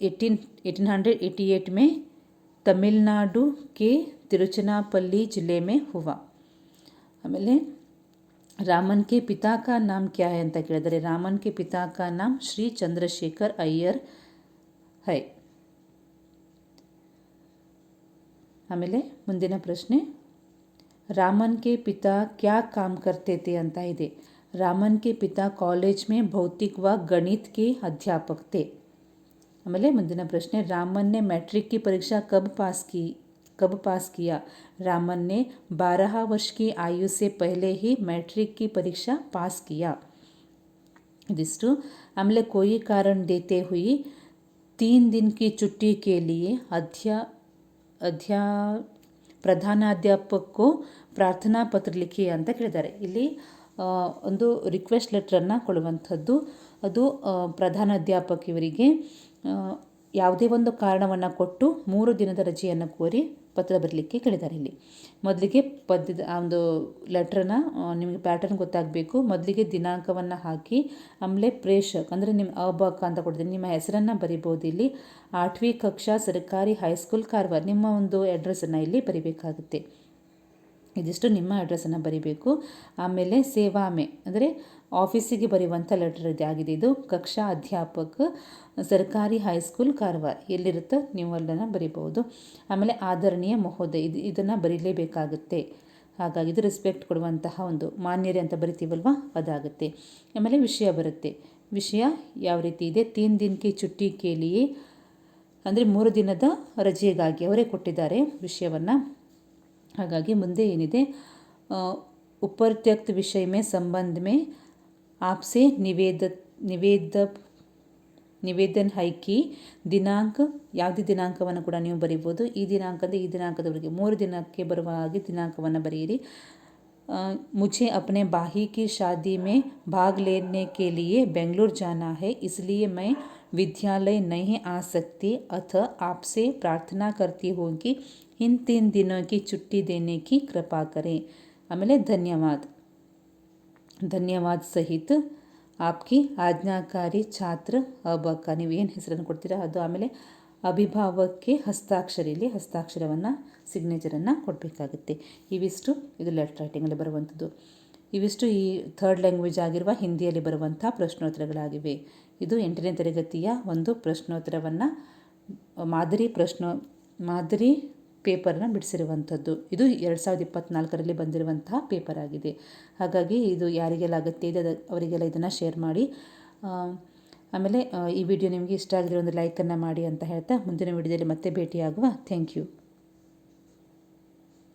eighteen eighteen hundred eighty eight में तमिलनाडु के तिरुचनापल्ली जिले में हुआ ಆಮೇಲೆ ರಾಮನ್ ಕೆ ಪಿತಾ ಕಾ ನಾಮ್ ಕ್ಯಾ ಹೈ ಅಂತ ಕೇಳಿದರೆ ರಾಮನ್ ಕೆ ಪಿತಾ ಕಾ ನಾಮ್ ಶ್ರೀ ಚಂದ್ರಶೇಖರ್ ಅಯ್ಯರ್ ಹೈ ಆಮೇಲೆ ಮುಂದಿನ ಪ್ರಶ್ನೆ ರಾಮನ್ ಕೆ ಪಿತಾ ಕ್ಯಾ ಕಾಮ್ ಕರ್ತೆ थे ಅಂತ ಇದೆ ರಾಮನ್ ಕೆ ಪಿತಾ ಕಾಲೇಜ್ ಮೇ ಭೌತಿಕ ವ ಗಣಿತ ಕೆ ಅಧ್ಯಾಪಕ थे ಆಮೇಲೆ ಮುಂದಿನ ಪ್ರಶ್ನೆ ರಾಮನ್ ने मैट्रिक की परीक्षा कब पास की कब पास किया रामन ने बारह वर्ष की आयु से पहले ही मैट्रिक की परीक्षा पास किया दिस्टु हमले कोई कारण देते हुए तीन दिन की छुट्टी के लिए अध्या ಅಧ್ಯ ಪ್ರಧಾನಾಧ್ಯಾಪಕಕ್ಕೂ ಪ್ರಾರ್ಥನಾ ಪತ್ರ ಲಿಖಿ ಅಂತ ಕೇಳಿದ್ದಾರೆ ಇಲ್ಲಿ ಒಂದು ರಿಕ್ವೆಸ್ಟ್ ಲೆಟ್ರನ್ನು ಕೊಡುವಂಥದ್ದು ಅದು ಪ್ರಧಾನಾಧ್ಯಾಪಕ ಇವರಿಗೆ ಯಾವುದೇ ಒಂದು ಕಾರಣವನ್ನು ಕೊಟ್ಟು ಮೂರು ದಿನದ ರಜೆಯನ್ನು ಕೋರಿ ಪತ್ರ ಬರಲಿಕ್ಕೆ ಕೇಳಿದ್ದಾರೆ ಇಲ್ಲಿ. ಮೊದಲಿಗೆ ಪದ್ಯದ ಒಂದು ಲೆಟ್ರನ್ನ ನಿಮಗೆ ಪ್ಯಾಟರ್ನ್ ಗೊತ್ತಾಗಬೇಕು. ಮೊದಲಿಗೆ ದಿನಾಂಕವನ್ನು ಹಾಕಿ, ಆಮೇಲೆ ಪ್ರೇಷಕ್, ಅಂದರೆ ನಿಮ್ಮ ಅಬಕ ಅಂತ ಕೊಡ್ತೀನಿ, ನಿಮ್ಮ ಹೆಸರನ್ನು ಬರಿಬೋದು ಇಲ್ಲಿ. ಆಟ್ವಿ ಕಕ್ಷಾ ಸರ್ಕಾರಿ ಹೈಸ್ಕೂಲ್ ಕಾರವಾರ, ನಿಮ್ಮ ಒಂದು ಅಡ್ರೆಸ್ಸನ್ನು ಇಲ್ಲಿ ಬರಿಬೇಕಾಗುತ್ತೆ. ಇದಿಷ್ಟು ನಿಮ್ಮ ಅಡ್ರೆಸ್ಸನ್ನು ಬರಿಬೇಕು. ಆಮೇಲೆ ಸೇವಾಮೆ, ಅಂದರೆ ಆಫೀಸಿಗೆ ಬರೆಯುವಂಥ ಲೆಟರ್ ಇದಾಗಿದೆ ಇದು ಕಕ್ಷಾ ಅಧ್ಯಾಪಕ, ಸರ್ಕಾರಿ ಹೈಸ್ಕೂಲ್, ಕಾರವಾರ. ಎಲ್ಲಿರುತ್ತೋ ನೀವು ಅಲ್ಲನ್ನು ಬರಿಬೋದು ಆಮೇಲೆ ಆದರಣೀಯ ಮಹೋದಯ, ಇದು ಇದನ್ನು ಬರೀಲೇಬೇಕಾಗುತ್ತೆ. ಹಾಗಾಗಿ ಇದು ರೆಸ್ಪೆಕ್ಟ್ ಕೊಡುವಂತಹ ಒಂದು ಮಾನ್ಯರೆ ಅಂತ ಬರಿತೀವಲ್ವ? ಅದಾಗುತ್ತೆ. ಆಮೇಲೆ ವಿಷಯ ಬರುತ್ತೆ. ವಿಷಯ ಯಾವ ರೀತಿ ಇದೆ? ತೀನ್ ದಿನಕ್ಕೆ ಚುಟ್ಟಿ ಕೇಳಿಯೇ, ಅಂದರೆ ಮೂರು ದಿನದ ರಜೆಗಾಗಿ ಅವರೇ ಕೊಟ್ಟಿದ್ದಾರೆ ವಿಷಯವನ್ನು. ಹಾಗಾಗಿ ಮುಂದೆ ಏನಿದೆ ಉಪರ್ತ್ಯಕ್ತ ವಿಷಯ ಮೇ ಸಂಬಂಧ ಮೇ आपसे ನಿವೇದ ನಿವೇದ ನಿವೇದನ್ ಹೈಕಿ ದಿನಾಂಕ ಯಾವುದೇ ದಿನಾಂಕವನ್ನು ಕೂಡ ನೀವು ಬರೀಬೋದು ಈ ದಿನಾಂಕದ ಈ ದಿನಾಂಕದವರೆಗೆ ಮೂರು ದಿನಕ್ಕೆ ಬರುವ ಹಾಗೆ ದಿನಾಂಕವನ್ನು ಬರೆಯಿರಿ मुझे अपने भाई की शादी में भाग लेने के लिए बेंगलुरु जाना है इसलिए मैं विद्यालय नहीं आ सकती अतः आपसे प्रार्थना करती हूँ कि ಹಿಂದಿನ ದಿನಕ್ಕೆ ಚುಟ್ಟಿದ್ದೇನೆ ಕಿ ಕೃಪಾ ಕರೆ ಆಮೇಲೆ ಧನ್ಯವಾದ. ಧನ್ಯವಾದ ಸಹಿತ ಆಪ್ಕಿ ಆಜ್ಞಾಕಾರಿ ಛಾತ್ರ ಅಬಕ್ಕ ನೀವು ಏನು ಹೆಸರನ್ನು ಕೊಡ್ತೀರಾ? ಅದು ಆಮೇಲೆ ಅಭಿಭಾವಕ್ಕೆ ಹಸ್ತಾಕ್ಷರಿಲಿ ಹಸ್ತಾಕ್ಷರವನ್ನು ಸಿಗ್ನೇಚರನ್ನು ಕೊಡಬೇಕಾಗುತ್ತೆ. ಇವಿಷ್ಟು ಇದು ಲೆಟ್ರ್ ರೈಟಿಂಗಲ್ಲಿ ಬರುವಂಥದ್ದು. ಇವಿಷ್ಟು ಈ ಥರ್ಡ್ ಲ್ಯಾಂಗ್ವೇಜ್ ಆಗಿರುವ ಹಿಂದಿಯಲ್ಲಿ ಬರುವಂಥ ಪ್ರಶ್ನೋತ್ತರಗಳಾಗಿವೆ. ಇದು ಎಂಟನೇ ತರಗತಿಯ ಒಂದು ಪ್ರಶ್ನೋತ್ತರವನ್ನು, ಮಾದರಿ ಪ್ರಶ್ನೋ, ಮಾದರಿ ಪೇಪರ್ನ ಬಿಡಿಸಿರುವಂಥದ್ದು. ಇದು ಎರಡು ಸಾವಿರದ ಇಪ್ಪತ್ತ್ನಾಲ್ಕರಲ್ಲಿ ಬಂದಿರುವಂತಹ ಪೇಪರ್ ಆಗಿದೆ. ಹಾಗಾಗಿ ಇದು ಯಾರಿಗೆಲ್ಲ ಅಗತ್ಯ ಇದೆ ಅವರಿಗೆಲ್ಲ ಇದನ್ನು ಶೇರ್ ಮಾಡಿ. ಆಮೇಲೆ ಈ ವಿಡಿಯೋ ನಿಮಗೆ ಇಷ್ಟ ಆಗಿದ್ರೆ ಒಂದು ಲೈಕನ್ನು ಮಾಡಿ ಅಂತ ಹೇಳ್ತಾ ಮುಂದಿನ ವಿಡಿಯೋದಲ್ಲಿ ಮತ್ತೆ ಭೇಟಿಯಾಗುವ. Thank you.